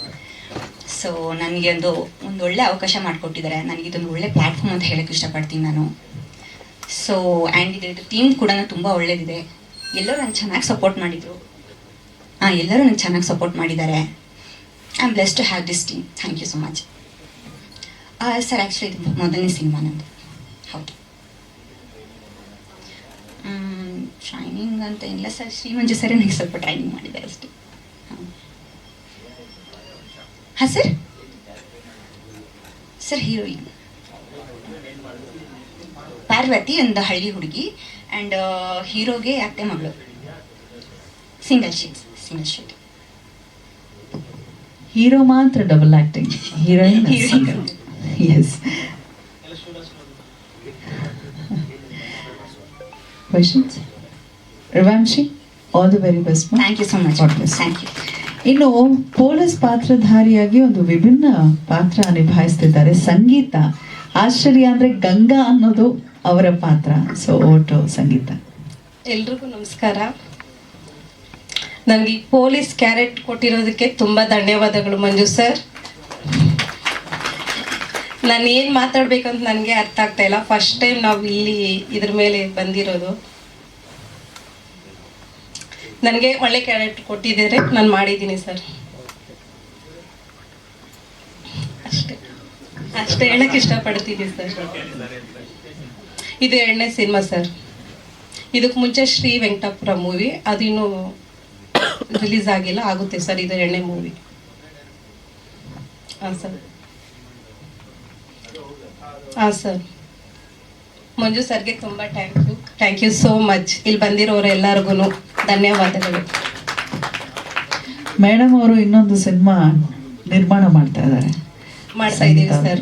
so ನನಗೆ ಒಂದು ಒಂದು ಒಳ್ಳೆ ಅವಕಾಶ ಮಾಡಿಕೊಟ್ಟಿದ್ದಾರೆ. ನನಗೆ ಇದೊಂದು ಒಳ್ಳೆ ಪ್ಲ್ಯಾಟ್ಫಾರ್ಮ್ ಅಂತ ಹೇಳಕ್ಕೆ ಇಷ್ಟಪಡ್ತೀನಿ ನಾನು. ಸೊ ಆ್ಯಂಡ್ ಇದು ಟೀಮ್ ಕೂಡ ತುಂಬ ಒಳ್ಳೇದಿದೆ. ಎಲ್ಲರೂ ನಂಗೆ ಚೆನ್ನಾಗಿ ಸಪೋರ್ಟ್ ಮಾಡಿದರು. ಹಾಂ, ಎಲ್ಲರೂ ನಂಗೆ ಚೆನ್ನಾಗಿ ಸಪೋರ್ಟ್ ಮಾಡಿದ್ದಾರೆ. I am bless to have this team thank you so much sir actually ಇದು ಮೊದಲನೇ ಸಿನಿಮಾ ನಂದು. ಹೌದು. ಶೈನಿಂಗ್ ಅಂತ ಇಲ್ಲ ಸರ್ ಶ್ರೀಮಂಜು ಸರ್ ನನಗೆ ಸ್ವಲ್ಪ ಟ್ರೈನಿಂಗ್ ಮಾಡಿದ್ದಾರೆ ಅಷ್ಟೇ. ಹಾಂ ಸರ್. ಸರ್ ಹೀರೋಯಿನ್ ಪಾರ್ವತಿ ಒಂದು ಹಳ್ಳಿ ಹುಡುಗಿ ಆ್ಯಂಡ್ ಹೀರೋಗೆ ಅತ್ತೆ ಮಗಳು. Single sheet single sheet hero ಮಾತ್ರ double acting heroine. Yes questions Rivanshi all the very best thank you so much. Thank you ಇನ್ನು ಪೊಲೀಸ್ ಪಾತ್ರಧಾರಿಯಾಗಿ ಒಂದು ವಿಭಿನ್ನ ಪಾತ್ರ ನಿಭಾಯಿಸ್ತಿದ್ದಾರೆ. ಸಂಗೀತ. ಆಶ್ಚರ್ಯ ಅಂದ್ರೆ ಗಂಗಾ ಅನ್ನೋದು ಅವರ ಪಾತ್ರ. ಸೊ ಓಟು ಸಂಗೀತ. ಎಲ್ರಿಗೂ ನಮಸ್ಕಾರ. ನನಗೆ ಪೊಲೀಸ್ ಕ್ಯಾರೆಟ್ ಕೊಟ್ಟಿರೋದಕ್ಕೆ ತುಂಬ ಧನ್ಯವಾದಗಳು ಮಂಜು ಸರ್. ನಾನು ಏನು ಮಾತಾಡ್ಬೇಕಂತ ನನಗೆ ಅರ್ಥ ಆಗ್ತಾ ಇಲ್ಲ. ಫಸ್ಟ್ ಟೈಮ್ ನಾವು ಇಲ್ಲಿ ಇದ್ರ ಮೇಲೆ ಬಂದಿರೋದು. ನನಗೆ ಒಳ್ಳೆ ಕ್ಯಾರೆಟ್ ಕೊಟ್ಟಿದ್ದಾರೆ, ನಾನು ಮಾಡಿದ್ದೀನಿ ಸರ್. ಅಷ್ಟೇ. ಅಷ್ಟೇ ಹೇಳಕ್ಕೆ ಇಷ್ಟಪಡ್ತೀನಿ ಸರ್. ಇದು ಎರಡನೇ ಸಿನಿಮಾ ಸರ್. ಇದಕ್ಕೆ ಮುಂಚೆ ಶ್ರೀ ವೆಂಕಟಪುರ ಮೂವಿ ಅದಿನ್ನು ರಿಲೀಸ್ ಆಗಿಲ್ಲ, ಆಗುತ್ತೆ ಸರ್ ಇದು ಎರಡನೇ ಮೂವಿ ಹಾಂ ಸರ್. ಹಾಂ ಸರ್. ಮಂಜು ಸರ್ಗೆ ತುಂಬ thank you thank you so much ಇಲ್ಲಿ ಬಂದಿರೋರು ಎಲ್ಲರಿಗೂ ಧನ್ಯವಾದಗಳು. ಮೇಡಮ್ ಅವರು ಇನ್ನೊಂದು ಸಿನಿಮಾ ನಿರ್ಮಾಣ ಮಾಡ್ತಾ ಇದ್ದಾರೆ. ಮಾಡ್ತಾ ಇದ್ದೀವಿ ಸರ್.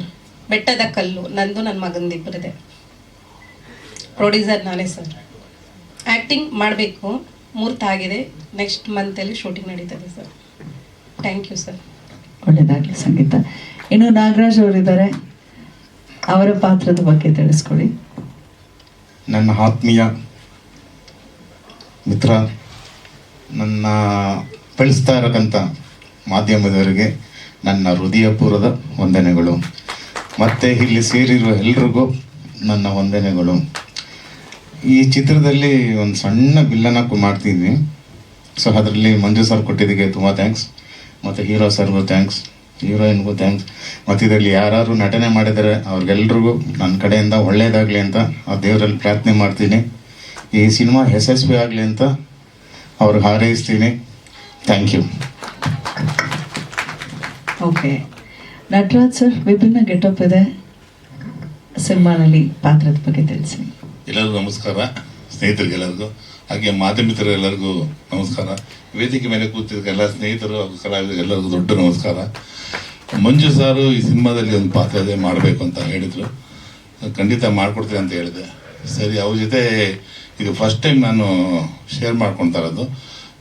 ಬೆಟ್ಟದ ಕಲ್ಲು. ನಂದು ನನ್ನ ಮಗಂದಿಬ್ಬರಿದೆ ಪ್ರೊಡ್ಯೂಸರ್ ನಾನೇ ಸರ್. ಆ್ಯಕ್ಟಿಂಗ್ ಮಾಡಬೇಕು. ಮೂರ್ತ ಆಗಿದೆ. ನೆಕ್ಸ್ಟ್ ಮಂತಲ್ಲಿ ಶೂಟಿಂಗ್ ನಡೀತದೆ ಸರ್. ಥ್ಯಾಂಕ್ ಯು ಸರ್ ಒಳ್ಳೆಯದಾಗಲಿ ಸಂಗೀತ. ಇನ್ನು ನಾಗರಾಜ್ ಅವರಿದ್ದಾರೆ. ಅವರ ಪಾತ್ರದ ಬಗ್ಗೆ ತಿಳಿಸ್ಕೊಡಿ ನನ್ನ ಆತ್ಮೀಯ ಮಿತ್ರ, ನನ್ನ ಬೆಳೆಸ್ತಾ ಇರಕ್ಕಂಥ ಮಾಧ್ಯಮದವರಿಗೆ ನನ್ನ ಹೃದಯಪೂರ್ವದ ವಂದನೆಗಳು. ಮತ್ತು ಇಲ್ಲಿ ಸೇರಿರುವ ಎಲ್ರಿಗೂ ನನ್ನ ವಂದನೆಗಳು. ಈ ಚಿತ್ರದಲ್ಲಿ ಒಂದು ಸಣ್ಣ ಬಿಲ್ಲನ ಮಾಡ್ತಿದ್ವಿ. ಸೊ ಅದರಲ್ಲಿ ಮಂಜು ಸರ್ ಕೊಟ್ಟಿದ್ದಕ್ಕೆ ತುಂಬ ಥ್ಯಾಂಕ್ಸ್ ಮತ್ತು ಹೀರೋ ಸರ್ಗೂ ಥ್ಯಾಂಕ್ಸ್ ಹೀರೋಯಿನ್ಗೂ ಥ್ಯಾಂಕ್ಸ್ ಮತ್ತು ಇದರಲ್ಲಿ ಯಾರು ನಟನೆ ಮಾಡಿದರೆ ಅವ್ರಿಗೆಲ್ರಿಗೂ ನನ್ನ ಕಡೆಯಿಂದ ಒಳ್ಳೆಯದಾಗಲಿ ಅಂತ ಆ ದೇವರಲ್ಲಿ ಪ್ರಾರ್ಥನೆ ಮಾಡ್ತೀನಿ. ಈ ಸಿನಿಮಾ ಯಶಸ್ವಿ ಆಗಲಿ ಅಂತ ಅವ್ರಿಗೆ ಹಾರೈಸ್ತೀನಿ. Thank you okay Nataraj sir ವಿಭಿನ್ನ ಗೆಟಪ್ ಇದೆ. ಸಿನಿಮಾನಲ್ಲಿ ಪಾತ್ರದ ಬಗ್ಗೆ ತಿಳಿಸಿ. ಎಲ್ಲರಿಗೂ ನಮಸ್ಕಾರ. ಸ್ನೇಹಿತರಿಗೆಲ್ಲರಿಗೂ ಹಾಗೆ ಮಾಧ್ಯಮಿತರೆಲ್ಲರಿಗೂ ನಮಸ್ಕಾರ. ವೇದಿಕೆ ಮೇಲೆ ಕೂತಿದ್ದ ಎಲ್ಲ ಸ್ನೇಹಿತರು ಹಾಗೂ ಕಲಾವಿದರಿಗೆಲ್ಲರಿಗೂ ದೊಡ್ಡ ನಮಸ್ಕಾರ. ಮಂಜು ಸಾರು ಈ ಸಿನಿಮಾದಲ್ಲಿ ಒಂದು ಪಾತ್ರ ಇದೆ, ಮಾಡಬೇಕು ಅಂತ ಹೇಳಿದರು. ಖಂಡಿತ ಮಾಡಿಕೊಡ್ತೀನಿ ಅಂತ ಹೇಳಿದೆ. ಸರಿ, ಅವ್ರ ಜೊತೆ ಇದು ಫಸ್ಟ್ ಟೈಮ್ ನಾನು ಶೇರ್ ಮಾಡ್ಕೊಳ್ತಾ ಇರೋದು.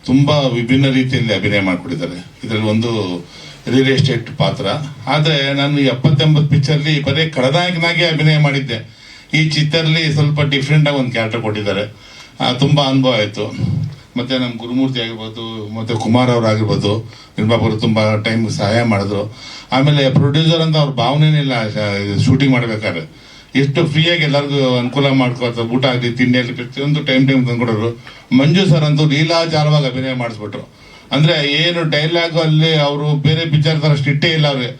ತುಂಬ ವಿಭಿನ್ನ ರೀತಿಯಲ್ಲಿ ಅಭಿನಯ ಮಾಡಿಕೊಟ್ಟಿದ್ದಾರೆ. ಇದರಲ್ಲಿ ಒಂದು ರಿಯಲ್ ಎಸ್ಟೇಟ್ ಪಾತ್ರ. ಆದರೆ ನಾನು ಈ ಎಪ್ಪತ್ತೆಂಬತ್ತು ಪಿಕ್ಚರ್ಲಿ ಬರೀ ಖಳನಾಯಕನಾಗಿ ಅಭಿನಯ ಮಾಡಿದ್ದೆ. ಈ ಚಿತ್ರದಲ್ಲಿ ಸ್ವಲ್ಪ ಡಿಫ್ರೆಂಟಾಗಿ ಒಂದು ಕ್ಯಾರೆಕ್ಟರ್ ಕೊಟ್ಟಿದ್ದಾರೆ. ತುಂಬಾ ಅನುಭವ ಆಯಿತು. ಮತ್ತೆ ನಮ್ಮ ಗುರುಮೂರ್ತಿ ಆಗಿರ್ಬೋದು, ಮತ್ತೆ ಕುಮಾರ್ ಅವ್ರು ಆಗಿರ್ಬೋದು ನಿರ್ಮಾಪಕರು ತುಂಬಾ ಟೈಮ್ ಸಹಾಯ ಮಾಡಿದ್ರು. ಆಮೇಲೆ ಪ್ರೊಡ್ಯೂಸರ್ ಅಂತ ಅವ್ರ ಭಾವನೆ ಇಲ್ಲ ಶೂಟಿಂಗ್ ಮಾಡ್ಬೇಕಾದ್ರೆ. ಎಷ್ಟು ಫ್ರೀಯಾಗಿ ಎಲ್ಲರಿಗೂ ಅನುಕೂಲ ಮಾಡ್ಕೊತ ಊಟ ಆಗಲಿ, ತಿಂಡಿ ಆಗಲಿ, ಪ್ರತಿಯೊಂದು ಟೈಮ್ ಟೈಮ್ ತಂದ್ಕೊಡೋರು. ಮಂಜು ಸರ್ ಅಂತೂ ಲೀಲಾಚಾರವಾಗಿ ಅಭಿನಯ ಮಾಡಿಸ್ಬಿಟ್ರು. ಅಂದ್ರೆ ಏನು ಡೈಲಾಗ್ ಅಲ್ಲಿ ಅವರು ಬೇರೆ ಪಿಕ್ಚರ್ ತರ ಸ್ಟಿಟ್ಟೇ ಇಲ್ಲ ಅವ್ರಿಗೆ.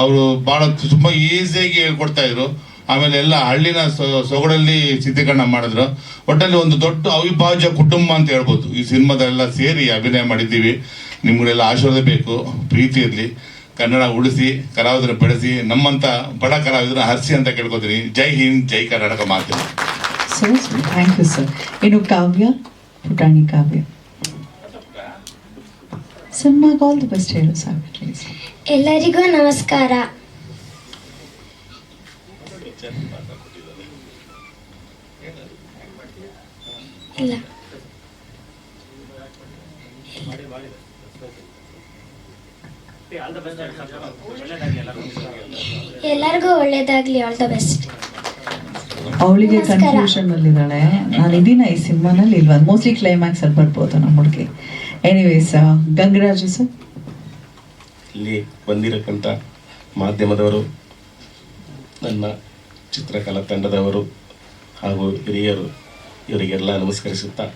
ಅವರು ಬಹಳ ತುಂಬಾ ಈಸಿಯಾಗಿ ಹೇಳ್ಕೊಡ್ತಾ ಇದ್ರು. ಆಮೇಲೆ ಎಲ್ಲ ಹಳ್ಳಿನ ಸೊ- ಸೊಗಡಲ್ಲಿ ಚಿತ್ರೀಕರಣ ಮಾಡಿದ್ರು. ಒಟ್ಟಲ್ಲಿ ಒಂದು ದೊಡ್ಡ ಅವಿಭಾಜ್ಯ ಕುಟುಂಬ ಅಂತ ಹೇಳ್ಬೋದು. ಈ ಸಿನಿಮಾದೆಲ್ಲ ಸೇರಿ ಅಭಿನಯ ಮಾಡಿದ್ದೀವಿ. ನಿಮ್ಗಳೆಲ್ಲ ಆಶೀರ್ವಾದ ಬೇಕು. ಪ್ರೀತಿ ಇರಲಿ. ಕನ್ನಡ ಉಳಿಸಿ ಕಲಾವಿದರ ಬೆಳೆಸಿ ನಮ್ಮಂತ ಬಡ ಕಲಾವಿದರ ಹರಿಸಿ ಅಂತ ಕೇಳ್ಕೊತೀನಿ. ಜೈ ಹಿಂದ್ ಜೈ ಕರ್ನಾಟಕ ಮಾತು. ಥ್ಯಾಂಕ್ ಯು ಸರ್ ಏನು ಕಾವ್ಯ ಪುಟಾಣಿ ಕಾವ್ಯ. ಸಿನಿಮಾಗೆ ಆಲ್ ದಿ ಬೆಸ್ಟ್ ಹೇಳು ಸರ್ ಪ್ಲೀಸ್ ಎಲ್ಲರಿಗೂ ನಮಸ್ಕಾರ. ಇಲ್ಲ. ಎಲ್ಲರಿಗೂ ಒಳ್ಳೇದಾಗ್ಲಿ ಆಲ್ ದ ಬೆಸ್ಟ್ ಅವಳಿಗೆ. ಕನ್ಫ್ಯೂಷನ್ ಅಲ್ಲಿದ್ದಾಳೆ. ನಾನು ಇದೀನ ಈ ಸಿನಿಮಾನಲ್ಲಿ ಇಲ್ವಾ? ಮೋಸ್ಟ್ಲಿ ಕ್ಲೈಮ್ಯಾಕ್ಸ್ ಅಲ್ಲಿ ಬರ್ಬೋದು ನಮ್ಮ ಹುಡುಗಿ. Anyways Gangaraju sir. ಇಲ್ಲಿ ಬಂದಿರಕ್ಕಂಥ ಮಾಧ್ಯಮದವರು ನನ್ನ ಚಿತ್ರಕಲಾ ತಂಡದವರು ಹಾಗೂ ಹಿರಿಯರು ಇವರಿಗೆಲ್ಲ ನಮಸ್ಕರಿಸುತ್ತಾ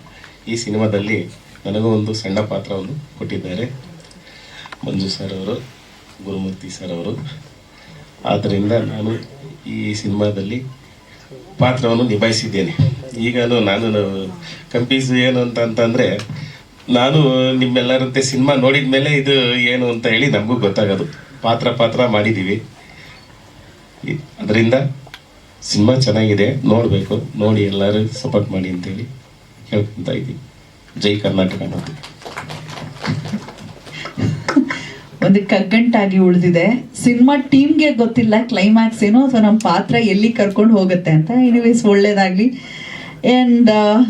ಈ ಸಿನಿಮಾದಲ್ಲಿ ನನಗೂ ಒಂದು ಸಣ್ಣ ಪಾತ್ರವನ್ನು ಕೊಟ್ಟಿದ್ದಾರೆ. ಮಂಜು ಸರ್ ಅವರು, ಗುರುಮೂರ್ತಿ ಸರ್ ಅವರು. ಆದ್ದರಿಂದ ನಾನು ಈ ಸಿನಿಮಾದಲ್ಲಿ ಪಾತ್ರವನ್ನು ನಿಭಾಯಿಸಿದ್ದೇನೆ. ಈಗಲೂ ನಾನು ಕಂಪೀಸ್ ಏನು ಅಂತ ಅಂತಂದರೆ, ನಾನು ನಿಮ್ಮೆಲ್ಲರಂತೆ ಸಿನಿಮಾ ನೋಡಿದ ಮೇಲೆ ಇದು ಏನು ಅಂತ ಹೇಳಿ ನಮಗೂ ಗೊತ್ತಾಗೋದು. ಪಾತ್ರ ಪಾತ್ರ ಮಾಡಿದ್ದೀವಿ. ಅದರಿಂದ ಸಿನಿಮಾ ಚೆನ್ನಾಗಿದೆ, ನೋಡಬೇಕು. ನೋಡಿ ಎಲ್ಲರೂ ಸಪೋರ್ಟ್ ಮಾಡಿ ಅಂತೇಳಿ ಹೇಳ್ಕೊತಾ ಇದ್ದೀವಿ ಜೈ ಕರ್ನಾಟಕ ಅನ್ನೋದು. ಒಂದು ಕಗ್ಗಂಟಾಗಿ ಉಳಿದಿದೆ. ಸಿನಿಮಾ ಟೀಮ್ಗೆ ಗೊತ್ತಿಲ್ಲ ಕ್ಲೈಮ್ಯಾಕ್ಸ್ ಏನು ಅಥವಾ ನಮ್ಮ ಪಾತ್ರ ಎಲ್ಲಿ ಕರ್ಕೊಂಡು ಹೋಗುತ್ತೆ ಅಂತ. ಎನಿವೇಸ್ ಒಳ್ಳೇದಾಗ್ಲಿ. ಅಂಡ್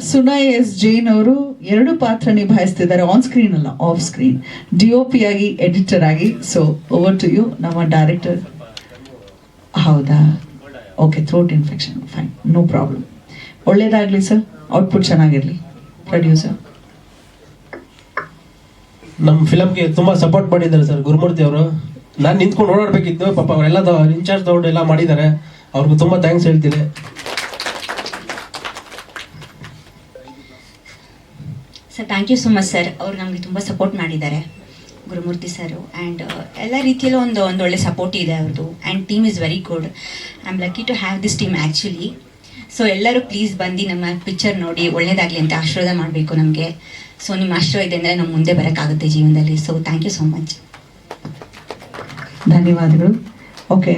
ಸುನಾ ಎಸ್ ಜೈನ್ ಅವರು ಎರಡು ಪಾತ್ರ ನಿಭಾಯಿಸ್ತಿದ್ದಾರೆ ಆನ್ ಸ್ಕ್ರೀನ್ ಅಲ್ಲ off screen D O P ಆಗಿ ಎಡಿಟರ್ ಆಗಿ. ಸೊ ಓವರ್ ಟು ಯು ನಮ್ಮ ಡೈರೆಕ್ಟರ್ ಹೌದಾ? Okay throat infection fine no problem ಒಳ್ಳೇದಾಗಲಿ ಸರ್ ಔಟ್ಪುಟ್ ಚೆನ್ನಾಗಿರಲಿ. ಪ್ರೊಡ್ಯೂಸರ್ ನಮ್ಮ ಫಿಲಮ್ಗೆ ತುಂಬ ಸಪೋರ್ಟ್ ಮಾಡಿದ್ದಾರೆ ಸರ್ ಗುರುಮೂರ್ತಿ ಅವರು. ನಾನು ನಿಂತ್ಕೊಂಡು ಓಡಾಡಬೇಕಿದ್ದು ಪಾಪ ಅವರೆಲ್ಲ ಇನ್ಚಾರ್ಜ್ ದೌಡ್ ಎಲ್ಲ ಮಾಡಿದ್ದಾರೆ. ಅವ್ರಿಗೂ ತುಂಬ ಥ್ಯಾಂಕ್ಸ್ ಹೇಳ್ತೀನಿ. Sir thank you so much sir ಅವ್ರು ನಮಗೆ ತುಂಬ ಸಪೋರ್ಟ್ ಮಾಡಿದ್ದಾರೆ. ಗುರುಮೂರ್ತಿ ಸರು ಆ್ಯಂಡ್ ಎಲ್ಲ ರೀತಿಯಲ್ಲೂ ಒಂದು ಒಂದೊಳ್ಳೆ ಒಳ್ಳೆ ಸಪೋರ್ಟ್ ಇದೆ ಅವ್ರದ್ದು and team is very good I am lucky to have this team actually so ಎಲ್ಲರೂ ಪ್ಲೀಸ್ ಬಂದು ನಮ್ಮ ಪಿಕ್ಚರ್ ನೋಡಿ ಒಳ್ಳೇದಾಗಲಿ ಅಂತ ಆಶೀರ್ವಾದ ಮಾಡಬೇಕು ನಮಗೆ. ಸೊ ನಿಮ್ಮ ಆಶೀರ್ವಾದ ಇದೆ ಅಂದರೆ ನಮ್ಮ ಮುಂದೆ ಬರೋಕ್ಕಾಗುತ್ತೆ ಜೀವನದಲ್ಲಿ. So thank you so much ಧನ್ಯವಾದಗಳು. ಓಕೆ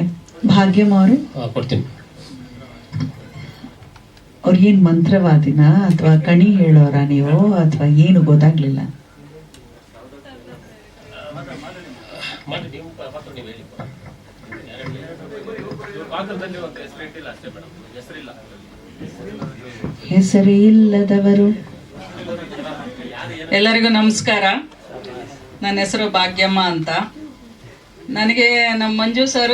ಭಾಗ್ಯಮ್ಮ ಅವರು? ಆ, ಕೊಡ್ತೀನಿ. ಅವ್ರು ಏನು ಮಂತ್ರವಾದಿನ? ಅಥವಾ ಕಣಿ ಹೇಳೋರ ನೀವು? ಅಥವಾ ಏನು ಗೊತ್ತಾಗ್ಲಿಲ್ಲ? ಹೆಸರೇ ಇಲ್ಲದವರು. ಎಲ್ಲರಿಗೂ ನಮಸ್ಕಾರ. ನನ್ನ ಹೆಸರು ಭಾಗ್ಯಮ್ಮ ಅಂತ. ನನಗೆ ನಮ್ಮ ಮಂಜು ಸರ್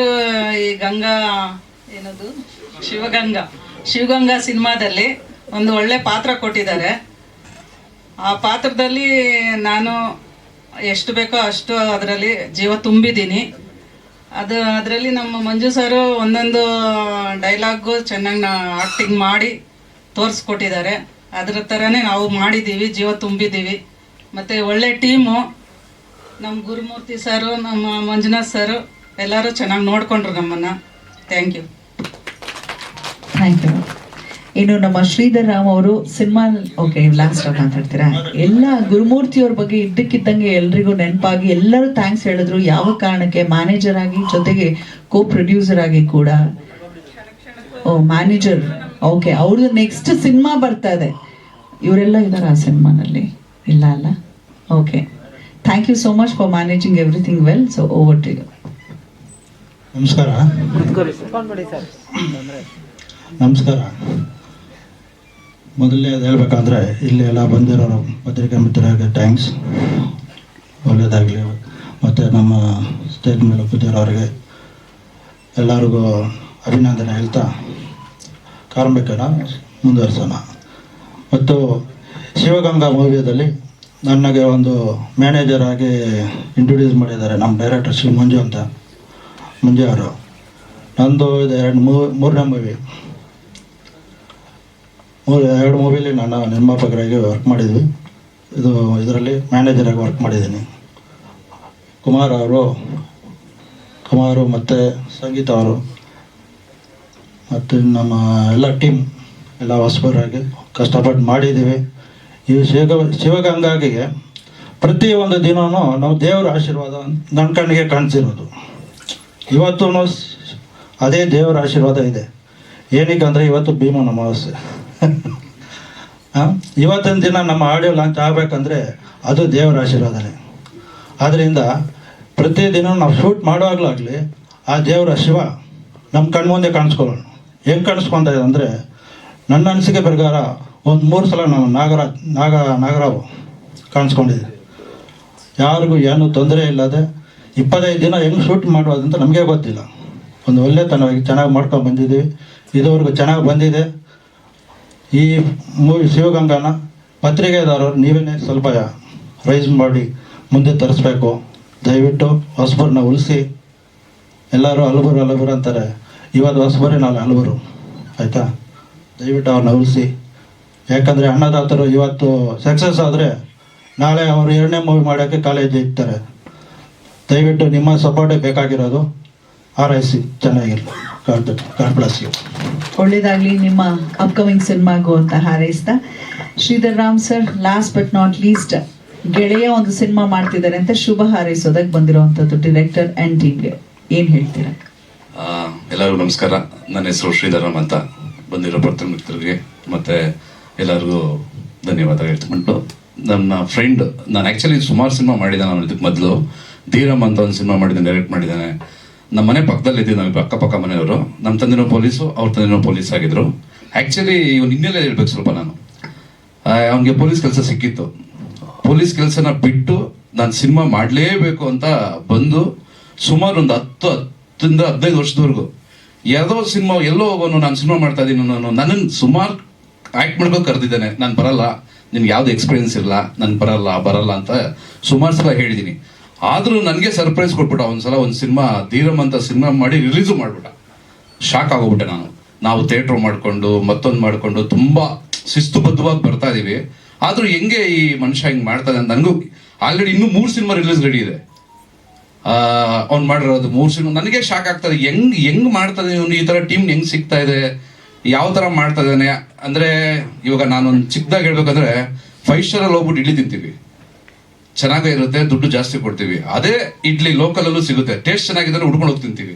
ಈ ಗಂಗಾ ಏನದು? ಶಿವಗಂಗಾ. ಶಿವಗಂಗಾ ಸಿನಿಮಾದಲ್ಲಿ ಒಂದು ಒಳ್ಳೆ ಪಾತ್ರ ಕೊಟ್ಟಿದ್ದಾರೆ. ಆ ಪಾತ್ರದಲ್ಲಿ ನಾನು ಎಷ್ಟು ಬೇಕೋ ಅಷ್ಟು ಅದರಲ್ಲಿ ಜೀವ ತುಂಬಿದ್ದೀನಿ. ಅದು ಅದರಲ್ಲಿ ನಮ್ಮ ಮಂಜು ಸರು ಒಂದೊಂದು ಡೈಲಾಗು ಚೆನ್ನಾಗಿ ಆಕ್ಟಿಂಗ್ ಮಾಡಿ ತೋರಿಸ್ಕೊಟ್ಟಿದ್ದಾರೆ. ಅದರ ಥರನೇ ನಾವು ಮಾಡಿದ್ದೀವಿ, ಜೀವ ತುಂಬಿದ್ದೀವಿ. ಮತ್ತು ಒಳ್ಳೆ ಟೀಮು ನಮ್ಮ ಗುರುಮೂರ್ತಿ ಸರು, ನಮ್ಮ ಮಂಜುನಾಥ್ ಸರು ಎಲ್ಲರೂ ಚೆನ್ನಾಗಿ ನೋಡಿಕೊಂಡ್ರು ನಮ್ಮನ್ನು. ಥ್ಯಾಂಕ್ ಯು ಥ್ಯಾಂಕ್ ಯು ಇನ್ನು ನಮ್ಮ ಶ್ರೀಧರ್ ರಾಮ್ ಅವರು ಸಿನಿಮಾ ಓಕೆ ಲಾಸ್ಟ್ ಮಾತಾಡ್ತೀರಾ? ಎಲ್ಲ ಗುರುಮೂರ್ತಿ ಅವ್ರ ಬಗ್ಗೆ ಇದ್ದಕ್ಕಿದ್ದಂಗೆ ಎಲ್ರಿಗೂ ನೆನಪಾಗಿ ಎಲ್ಲರೂ ಥ್ಯಾಂಕ್ಸ್ ಹೇಳಿದ್ರು. ಯಾವ ಕಾರಣಕ್ಕೆ? ಮ್ಯಾನೇಜರ್ ಆಗಿ ಜೊತೆಗೆ ಕೋ ಪ್ರೊಡ್ಯೂಸರ್ ಆಗಿ ಕೂಡ. ಓ ಮ್ಯಾನೇಜರ್ ಓಕೆ ಅವ್ರದ್ದು ನೆಕ್ಸ್ಟ್ ಸಿನಿಮಾ ಬರ್ತಾ ಇದೆ. ಇವರೆಲ್ಲ ಇದ್ದಾರೆ ಆ ಸಿನಿಮಾನಲ್ಲಿ? ಇಲ್ಲ ಅಲ್ಲ? Okay. Thank you so much for managing everything well so over to you ನಮಸ್ಕಾರ. ನಮಸ್ಕಾರ. ಮೊದಲನೇ ಹೇಳ್ಬೇಕಂದ್ರೆ, ಇಲ್ಲಿ ಎಲ್ಲ ಬಂದಿರೋರು ಪತ್ರಿಕಾ ಮಿತ್ರರಿಗೆ ಥ್ಯಾಂಕ್ಸ್ ಒಳ್ಳೆಯದಾಗಲಿ ಮತ್ತು ನಮ್ಮ ಸ್ಟೇಜ್ ಮೇಲೆ ಕೂತಿರೋರಿಗೆ ಎಲ್ಲರಿಗೂ ಅಭಿನಂದನೆ ಹೇಳ್ತಾ ಕಾರ್ಮಿಕನ ಮುಂದುವರಿಸೋಣ. ಮತ್ತು ಶಿವಗಂಗಾ ಮೂವಿಯಲ್ಲಿ ನನಗೆ ಒಂದು ಮ್ಯಾನೇಜರ್ ಆಗಿ ಇಂಟ್ರೊಡ್ಯೂಸ್ ಮಾಡಿದ್ದಾರೆ ನಮ್ಮ ಡೈರೆಕ್ಟರ್ ಶ್ರೀ ಮಂಜು ಅಂತ. ಮಂಜು ಅವರು. ನಂದು ಇದು ಎರಡು ಮೂರನೇ ಮೂವಿ ಎರಡು ಮೂವಿಲಿ ನಾನು ನಿರ್ಮಾಪಕರಾಗಿ ವರ್ಕ್ ಮಾಡಿದ್ವಿ. ಇದು ಇದರಲ್ಲಿ ಮ್ಯಾನೇಜರಾಗಿ ವರ್ಕ್ ಮಾಡಿದ್ದೀನಿ. ಕುಮಾರ್ ಅವರು, ಕುಮಾರು ಮತ್ತು ಸಂಗೀತ ಅವರು, ಮತ್ತು ನಮ್ಮ ಎಲ್ಲ ಟೀಮ್ ಎಲ್ಲ ಹೊಸಬರಾಗಿ ಕಷ್ಟಪಟ್ಟು ಮಾಡಿದ್ದೀವಿ. ಈ ಶಿವಗ ಶಿವಗಂಗಾಗೆ ಪ್ರತಿ ಒಂದು ದಿನವೂ ನಾವು ದೇವರ ಆಶೀರ್ವಾದ ನನ್ನ ಕಣ್ಣಿಗೆ ಕಾಣಿಸಿರೋದು. ಇವತ್ತೂ ಅದೇ ದೇವರ ಆಶೀರ್ವಾದ ಇದೆ. ಏನಕ್ಕೆ ಅಂದರೆ ಇವತ್ತು ಭೀಮನ ಅಮಾವಾಸ್ಯೆ. ಇವತ್ತಿನ ದಿನ ನಮ್ಮ ಆಡಿಯೋ ಲಾಂಚ್ ಆಗ್ಬೇಕಂದ್ರೆ ಅದು ದೇವರ ಆಶೀರ್ವಾದನೆ. ಆದ್ದರಿಂದ ಪ್ರತಿದಿನ ನಾವು ಶೂಟ್ ಮಾಡುವಾಗಲಾಗಲಿ ಆ ದೇವರ ಶಿವ ನಮ್ಮ ಕಣ್ಮುಂದೆ ಕಾಣಿಸ್ಕೊಳ್ಳೋಣ. ಹೆಂಗೆ ಕಾಣಿಸ್ಕೊಂತ ಇದೆ ಅಂದರೆ ನನ್ನ ಅನಿಸಿಕೆ ಪ್ರಕಾರ ಒಂದು ಮೂರು ಸಲ ನಾವು ನಾಗರ, ನಾಗ, ನಾಗರಾವ್ ಕಾಣಿಸ್ಕೊಂಡಿದೆ ಯಾರಿಗೂ ಏನೂ ತೊಂದರೆ ಇಲ್ಲದೆ ಇಪ್ಪತ್ತೈದು ದಿನ ಹೆಂಗೆ ಶೂಟ್ ಮಾಡುವುದಂತ ನಮಗೆ ಗೊತ್ತಿಲ್ಲ. ಒಂದು ಒಳ್ಳೆತನವಾಗಿ ಚೆನ್ನಾಗಿ ಮಾಡ್ಕೊಂಡು ಬಂದಿದ್ದೀವಿ. ಇದುವರೆಗೂ ಚೆನ್ನಾಗಿ ಬಂದಿದೆ. ಈ ಮೂವಿ ಶಿವಗಂಗಾನ ಪತ್ರಿಕೆದಾರರು ನೀವೇನೇ ಸ್ವಲ್ಪ ರೈಸ್ ಮಾಡಿ ಮುಂದೆ ತರಿಸ್ಬೇಕು. ದಯವಿಟ್ಟು ಹೊಸಬರನ್ನ ಉಳಿಸಿ. ಎಲ್ಲರೂ ಹಲಬರು ಹಲಬರು ಅಂತಾರೆ. ಇವತ್ತು ಹೊಸಬರೇ ನಾಳೆ ಹಲಬರು. ಆಯಿತಾ? ದಯವಿಟ್ಟು ಅವ್ರನ್ನ ಉಳಿಸಿ. ಯಾಕಂದರೆ ಅನ್ನದಾತರು ಇವತ್ತು ಸಕ್ಸಸ್ ಆದರೆ ನಾಳೆ ಅವರು ಎರಡನೇ ಮೂವಿ ಮಾಡೋಕ್ಕೆ ಕಾಲೇಜ್ ಇರ್ತಾರೆ ದಯವಿಟ್ಟು ನಿಮ್ಮ ಸಪೋರ್ಟೇ ಬೇಕಾಗಿರೋದು ಆರೈಸಿ ಚೆನ್ನಾಗಿರಲಿ. ಯು ಒಳ್ಳೇದಾಗ್ಲಿ ನಿಮ್ಮ ಅಪ್ಕಮಿಂಗ್ ಸಿನಿಮಾಗೂ ಅಂತ ಹಾರೈಸ್ತಾ. Sridhar Ram sir last but not least ಗೆಳೆಯ ಒಂದು ಸಿನಿಮಾ ಮಾಡ್ತಿದ್ದಾರೆ ಅಂತ ಶುಭ ಹಾರೈಸೋದಕ್ಕೆ ಬಂದಿರುವಂತದ್ದು ಡಿರೆಕ್ಟರ್ ಅಂಡ್ ಟೀಮ್ಗೆ ಏನ್ ಹೇಳ್ತೀರಾ? ಆ, ಎಲ್ಲರಿಗೂ ನಮಸ್ಕಾರ. ನನ್ನ ಹೆಸರು ಶ್ರೀಧರಮ್ ಅಂತ ಬಂದಿರೋ ಭಕ್ತರ ಮಿತ್ರರಿಗೆ ಮತ್ತೆ ಎಲ್ಲರಿಗೂ ಧನ್ಯವಾದ ಹೇಳ್ಕೊಂಡ್ಬಿಟ್ಟು ನನ್ನ ಫ್ರೆಂಡ್ ನಾನು ಆ್ಯಕ್ಚುಲಿ ಸುಮಾರು ಸಿನಿಮಾ ಮಾಡಿದ್ದಾನೆ ನಾನು ಇದಕ್ಕೆ ಮೊದಲು. ಧೀರಮ್ ಅಂತ ಒಂದು ಸಿನಿಮಾ ಮಾಡಿದ್ದಾನೆ ಡೈರೆಕ್ಟ್ ಮಾಡಿದ್ದಾನೆ. ನಮ್ಮ ಮನೆ ಪಕ್ಕದಲ್ಲಿ ಇದ್ದೀವಿ ನಾವು ಅಕ್ಕಪಕ್ಕ ಮನೆಯವರು. ನಮ್ಮ ತಂದೆನೋ ಪೊಲೀಸು, ಅವ್ರ ತಂದೆನೋ ಪೊಲೀಸ್ ಆಗಿದ್ರು. ಆ್ಯಕ್ಚುಲಿ ಇವ್ನು ಹಿನ್ನೆಲೆ ಹೇಳ್ಬೇಕು ಸ್ವಲ್ಪ ನಾನು. ಅವನಿಗೆ ಪೊಲೀಸ್ ಕೆಲಸ ಸಿಕ್ಕಿತ್ತು. ಪೊಲೀಸ್ ಕೆಲಸನ ಬಿಟ್ಟು ನಾನು ಸಿನಿಮಾ ಮಾಡಲೇಬೇಕು ಅಂತ ಬಂದು ಸುಮಾರು ಒಂದು ಹತ್ತು, ಹತ್ತರಿಂದ ಹದಿನೈದು ವರ್ಷದವರೆಗೂ ಯಾವುದೋ ಸಿನಿಮಾ ಎಲ್ಲೋ ಹೋಗೋನು ನಾನು ಸಿನಿಮಾ ಮಾಡ್ತಾ ಇದ್ದೀನಿ ನಾನು ನನ್ನನ್ನು ಸುಮಾರು ಆ್ಯಕ್ಟ್ ಮಾಡ್ಬೇಕು ಕರೆದಿದ್ದಾನೆ. ನಾನು ಬರಲ್ಲ. ನಿನ್ಗೆ ಯಾವ್ದು ಎಕ್ಸ್ಪೀರಿಯನ್ಸ್ ಇಲ್ಲ. ನಾನು ಬರಲ್ಲ ಬರಲ್ಲ ಅಂತ ಸುಮಾರು ಸಲ ಹೇಳಿದ್ದೀನಿ ಆದರೂ ನನಗೆ ಸರ್ಪ್ರೈಸ್ ಕೊಟ್ಬಿಟ್ಟ. ಒಂದ್ಸಲ ಒಂದು ಸಿನಿಮಾ, ಧೀರಮ್ ಅಂತ ಸಿನಿಮಾ ಮಾಡಿ ರಿಲೀಸು ಮಾಡ್ಬಿಟ್ಟ. ಶಾಕ್ ಆಗೋಗ್ಬಿಟ್ಟೆ ನಾನು. ನಾವು ಥಿಯೇಟ್ರ್ ಮಾಡಿಕೊಂಡು, ಮತ್ತೊಂದು ಮಾಡಿಕೊಂಡು ತುಂಬಾ ಶಿಸ್ತುಬದ್ಧವಾಗಿ ಬರ್ತಾ ಇದೀವಿ. ಆದರೂ ಹೆಂಗೆ ಈ ಮನುಷ್ಯ ಹಿಂಗೆ ಮಾಡ್ತಾನೆ ಅಂತ ನನಗೂ ಆಲ್ರೆಡಿ ಇನ್ನೂ ಮೂರು ಸಿನಿಮಾ ರಿಲೀಸ್ ರೆಡಿ ಇದೆ. ಅವ್ನು ಮಾಡಿರೋದು ಮೂರು ಸಿನಿಮಾ. ನನಗೆ ಶಾಕ್ ಆಗ್ತದೆ ಹೆಂಗ್ ಹೆಂಗ್ ಮಾಡ್ತಾನೆ ಇವನು? ಈ ತರ ಟೀಮ್ ಹೆಂಗ್ ಸಿಗ್ತಾ ಇದೆ? ಯಾವ ತರ ಮಾಡ್ತಾ ಇದ್ದಾನೆ? ಅಂದ್ರೆ ಇವಾಗ ನಾನೊಂದು ಚಿಕ್ಕದಾಗಿ ಹೇಳ್ಬೇಕಂದ್ರೆ ಫೈವ್ ಸ್ಟಾರಲ್ಲಿ ಹೋಗ್ಬಿಟ್ಟು ಇಡ್ಲಿ ತಿಂತೀವಿ. ಚೆನ್ನಾಗೇ ಇರುತ್ತೆ, ದುಡ್ಡು ಜಾಸ್ತಿ ಕೊಡ್ತೀವಿ. ಅದೇ ಇಡ್ಲಿ ಲೋಕಲಲ್ಲೂ ಸಿಗುತ್ತೆ. ಟೇಸ್ಟ್ ಚೆನ್ನಾಗಿದ್ರೆ ಹುಡ್ಕೊಂಡು ಹೋಗಿ ತಿಂತೀವಿ.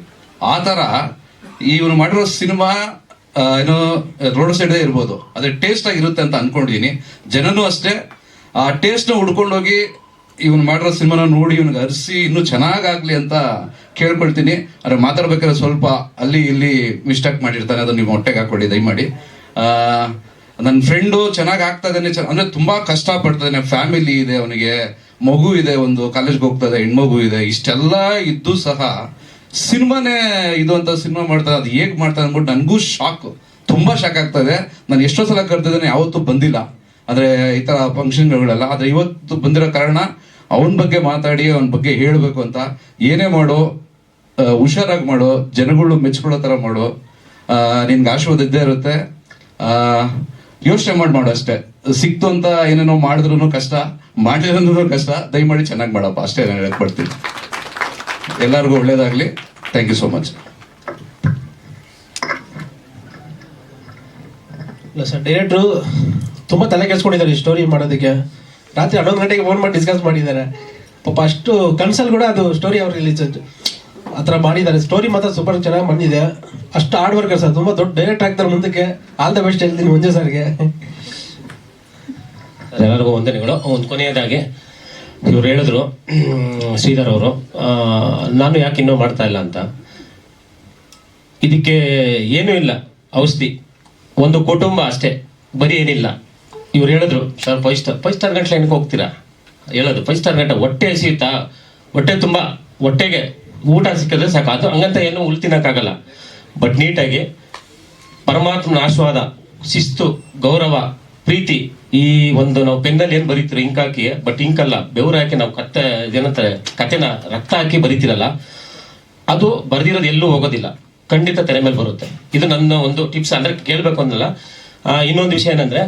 ಆ ಥರ ಇವನು ಮಾಡಿರೋ ಸಿನಿಮಾ ಏನೋ ರೋಡ್ ಸೈಡ್ ಇರ್ಬೋದು. ಅದೇ ಟೇಸ್ಟ್ ಆಗಿರುತ್ತೆ ಅಂತ ಅನ್ಕೊಂಡಿದ್ದೀನಿ ಜನನೂ ಅಷ್ಟೇ. ಆ ಟೇಸ್ಟ್ ಹುಡ್ಕೊಂಡೋಗಿ ಇವನು ಮಾಡಿರೋ ಸಿನಿಮಾನ ನೋಡಿ ಇವನಿಗೆ ಅರಿಸಿ ಇನ್ನೂ ಚೆನ್ನಾಗಾಗ್ಲಿ ಅಂತ ಕೇಳ್ಕೊಳ್ತೀನಿ. ಆದರೆ ಮಾತಾಡ್ಬೇಕಾದ್ರೆ ಸ್ವಲ್ಪ ಅಲ್ಲಿ ಇಲ್ಲಿ ಮಿಸ್ಟೇಕ್ ಮಾಡಿರ್ತಾನೆ. ಅದನ್ನ ನೀವು ಹೊಟ್ಟೆಗೆ ಹಾಕೊಳ್ಳಿ ದಯಮಾಡಿ. ನನ್ನ ಫ್ರೆಂಡು ಚೆನ್ನಾಗಿ ಆಗ್ತಾ ಇದ್ದಾನೆ. ಅಂದ್ರೆ ತುಂಬಾ ಕಷ್ಟ ಪಡ್ತಾನೆ ಫ್ಯಾಮಿಲಿ ಇದೆ ಅವನಿಗೆ. ಮಗು ಇದೆ, ಒಂದು ಕಾಲೇಜ್ಗೆ ಹೋಗ್ತದೆ, ಹೆಣ್ಮಗು ಇದೆ, ಇಷ್ಟೆಲ್ಲ ಇದ್ದು ಸಹ ಸಿನಿಮಾನೇ ಇದು ಅಂತ ಸಿನಿಮಾ ಮಾಡ್ತಾರೆ, ಅದು ಹೇಗೆ ಮಾಡ್ತಾರೆ ಅಂದ್ಬಿಟ್ಟು ನನಗೂ ಶಾಕ್ ತುಂಬಾ ಶಾಕ್ ಆಗ್ತದೆ. ನಾನು ಎಷ್ಟೋ ಸಲ ಕರ್ತಿದ್ದೇನೆ ಯಾವತ್ತೂ ಬಂದಿಲ್ಲ. ಅಂದ್ರೆ ಈ ತರ ಫಂಕ್ಷನ್ಗಳೆಲ್ಲ ಆದ್ರೆ ಇವತ್ತು ಬಂದಿರೋ ಕಾರಣ ಅವನ ಬಗ್ಗೆ ಮಾತಾಡಿ, ಅವನ ಬಗ್ಗೆ ಹೇಳಬೇಕು ಅಂತ. ಏನೇ ಮಾಡು ಹುಷಾರಾಗಿ ಮಾಡು, ಜನಗಳು ಮೆಚ್ಕೊಳ್ಳೋ ತರ ಮಾಡು ನಿನ್ಗೆ ಆಶೀರ್ವಾದ ಇದ್ದೇ ಇರುತ್ತೆ ಯೋಚನೆ ಮಾಡಿ ಮಾಡು ಅಷ್ಟೇ. ಸಿಕ್ತು ಅಂತ ಏನೇನೋ ಮಾಡಿದ್ರು ಕಷ್ಟ. ಮಾಡ್ಲಿಲ್ಲ ಕಷ್ಟ, ದಯಮಾಡಿ ಚೆನ್ನಾಗಿ ಮಾಡಪ್ಪ. ಅಷ್ಟೇ ನಾನು ಹೇಳಕ್ ಬರ್ತೀನಿ. ಎಲ್ಲರಿಗೂ ಒಳ್ಳೇದಾಗಲಿ. ಥ್ಯಾಂಕ್ ಯು ಸೋ ಮಚ್ ಇಲ್ಲ ಸರ್, ಡೈರೆಕ್ಟ್ರು ತುಂಬ ತಲೆ ಕೆಡ್ಸ್ಕೊಂಡಿದ್ದಾರೆ ಈ ಸ್ಟೋರಿ ಮಾಡೋದಕ್ಕೆ. ರಾತ್ರಿ ಹನ್ನೊಂದು ಗಂಟೆಗೆ ಫೋನ್ ಮಾಡಿ ಡಿಸ್ಕಸ್ ಮಾಡಿದ್ದಾರೆ. ಪಾಪ ಅಷ್ಟು ಕನ್ಸಲ್ಲಿ ಕೂಡ ಅದು ಸ್ಟೋರಿ ಅವ್ರು ರಿಲೀಸ್ ಆ ಥರ ಮಾಡಿದ್ದಾರೆ. ಸ್ಟೋರಿ ಮಾತ್ರ ಸೂಪರ್ ಚೆನ್ನಾಗಿ ಬಂದಿದೆ. ಅಷ್ಟು ಹಾರ್ಡ್ ವರ್ಕರ್ ಸರ್, ತುಂಬ ದೊಡ್ಡ ಡೈರೆಕ್ಟ್ ಆಗ್ತಾರೆ ಮುಂದಕ್ಕೆ. ಆಲ್ ದ ಬೆಸ್ಟ್ ಹೇಳ್ತೀನಿ ಮುಂಜೆ ಸರ್ಗೆ. ಎಲ್ಲರಿಗೂ ವಂದನೆಗಳು. ಒಂದು ಕೊನೆಯದಾಗಿ ಇವ್ರು ಹೇಳಿದ್ರು ಶ್ರೀಧರ್ ಅವರು ನಾನು ಯಾಕೆ ಇನ್ನೂ ಮಾಡ್ತಾ ಇಲ್ಲ ಅಂತ. ಇದಕ್ಕೆ ಏನೂ ಇಲ್ಲ, ಔಷಧಿ. ಒಂದು ಕುಟುಂಬ ಅಷ್ಟೇ, ಬರೀ ಏನಿಲ್ಲ. ಇವ್ರು ಹೇಳಿದ್ರು, sir five star five star ಗಂಟ್ಲೆ ಏನಕ್ಕೆ ಹೋಗ್ತೀರಾ? ಹೇಳೋದು ಫೈವ್ ಸ್ಟಾರ್ ಗಂಟೆ, ಹೊಟ್ಟೆ ಸಿಗುತ್ತಾ ಹೊಟ್ಟೆ ತುಂಬ, ಹೊಟ್ಟೆಗೆ ಊಟ ಸಿಕ್ಕಿದ್ರೆ ಸಾಕು. ಅದು ಹಂಗಂತ ಏನು ಉಳ್ ತಿನ್ನೋಕ್ಕಾಗಲ್ಲ. ಬಟ್ ನೀಟಾಗಿ ಪರಮಾತ್ಮನ ಆಶೀರ್ವಾದ, ಶಿಸ್ತು, ಗೌರವ, ಪ್ರೀತಿ ಈ ಒಂದು ನಾವು ಪೆನ್ನಲ್ಲಿ ಏನ್ ಬರೀತೀರಿ ಇಂಕ್ ಹಾಕಿ ಬಟ್ ಇಂಕ್ ಅಲ್ಲ, ಬೆವರು ಹಾಕಿ ನಾವು ಕತ್ತೆ, ಏನಂತಾರೆ, ಕತೆನ ರಕ್ತ ಹಾಕಿ ಬರೀತಿರಲ್ಲ, ಅದು ಬರ್ದಿರೋದು ಎಲ್ಲೂ ಹೋಗೋದಿಲ್ಲ. ಖಂಡಿತ ತೆರೆ ಮೇಲೆ ಬರುತ್ತೆ. ಇದು ನನ್ನ ಒಂದು ಟಿಪ್ಸ್ ಅಂದ್ರೆ ಕೇಳಬೇಕು ಅಂದಲ್ಲ ಇನ್ನೊಂದು ವಿಷಯ ಏನಂದ್ರೆ,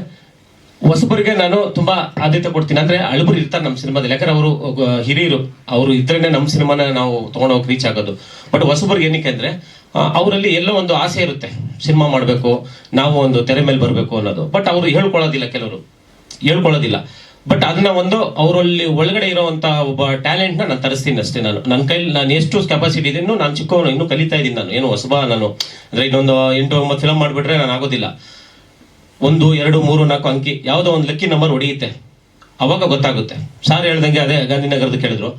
ಹೊಸಬರಿಗೆ ನಾನು ತುಂಬಾ ಆದ್ಯತೆ ಕೊಡ್ತೀನಿ. ಅಂದ್ರೆ ಅಳಬರು ಇರ್ತಾರೆ ನಮ್ಮ ಸಿನಿಮಾದಲ್ಲಿ. ಯಾಕಂದ್ರೆ ಅವರು ಹಿರಿಯರು, ಅವರು ಇದ್ರೇನೆ ನಮ್ಮ ಸಿನಿಮಾನ ನಾವು ತಗೊಂಡೋಗಿ ರೀಚ್ ಆಗೋದು. ಬಟ್ ಹೊಸಬರಿಗೆ ಏನಕ್ಕೆ ಅಂದ್ರೆ ಅವರಲ್ಲಿ ಎಲ್ಲೋ ಒಂದು ಆಸೆ ಇರುತ್ತೆ. ಸಿನಿಮಾ ಮಾಡಬೇಕು, ನಾವು ಒಂದು ತೆರೆ ಮೇಲೆ ಬರಬೇಕು ಅನ್ನೋದು. ಬಟ್ ಅವರು ಹೇಳ್ಕೊಳ್ಳೋದಿಲ್ಲ ಕೆಲವರು. ಹೇಳ್ಕೊಳ್ಳೋದಿಲ್ಲ. ಬಟ್ ಅದನ್ನ ಒಂದು ಅವರಲ್ಲಿ ಒಳಗಡೆ ಇರುವಂತ ಒಬ್ಬ ಟ್ಯಾಲೆಂಟ್ ನಾನು ತರಿಸ್ತೀನಿ ಅಷ್ಟೇ ನಾನು. ನನ್ನ ಕೈಲಿ ನಾನು ಎಷ್ಟು ಕೆಪಾಸಿಟಿ ಇದೆ ನಾನು ಚಿಕ್ಕವನು, ಇನ್ನೂ ಕಲಿತಾ ಇದ್ದೀನಿ ನಾನು. ಏನು ಹೊಸಬ ನಾನು. ಅಂದ್ರೆ ಇನ್ನೊಂದು ಎಂಟು, ಒಂಬತ್ತು ಫಿಲಮ್ ಮಾಡಿಬಿಟ್ರೆ ನಾನು ಆಗೋದಿಲ್ಲ. ಒಂದು, ಎರಡು, ಮೂರು, ನಾಲ್ಕು ಅಂಕಿ, ಯಾವುದೋ ಒಂದು ಲಕ್ಕಿ ನಂಬರ್ ಹೊಡೆಯುತ್ತೆ. ಅವಾಗ ಗೊತ್ತಾಗುತ್ತೆ. ಸಾರ್ ಹೇಳ್ದಂಗೆ ಅದೇ ಗಾಂಧಿನಗರದ ಕೇಳಿದ್ರು.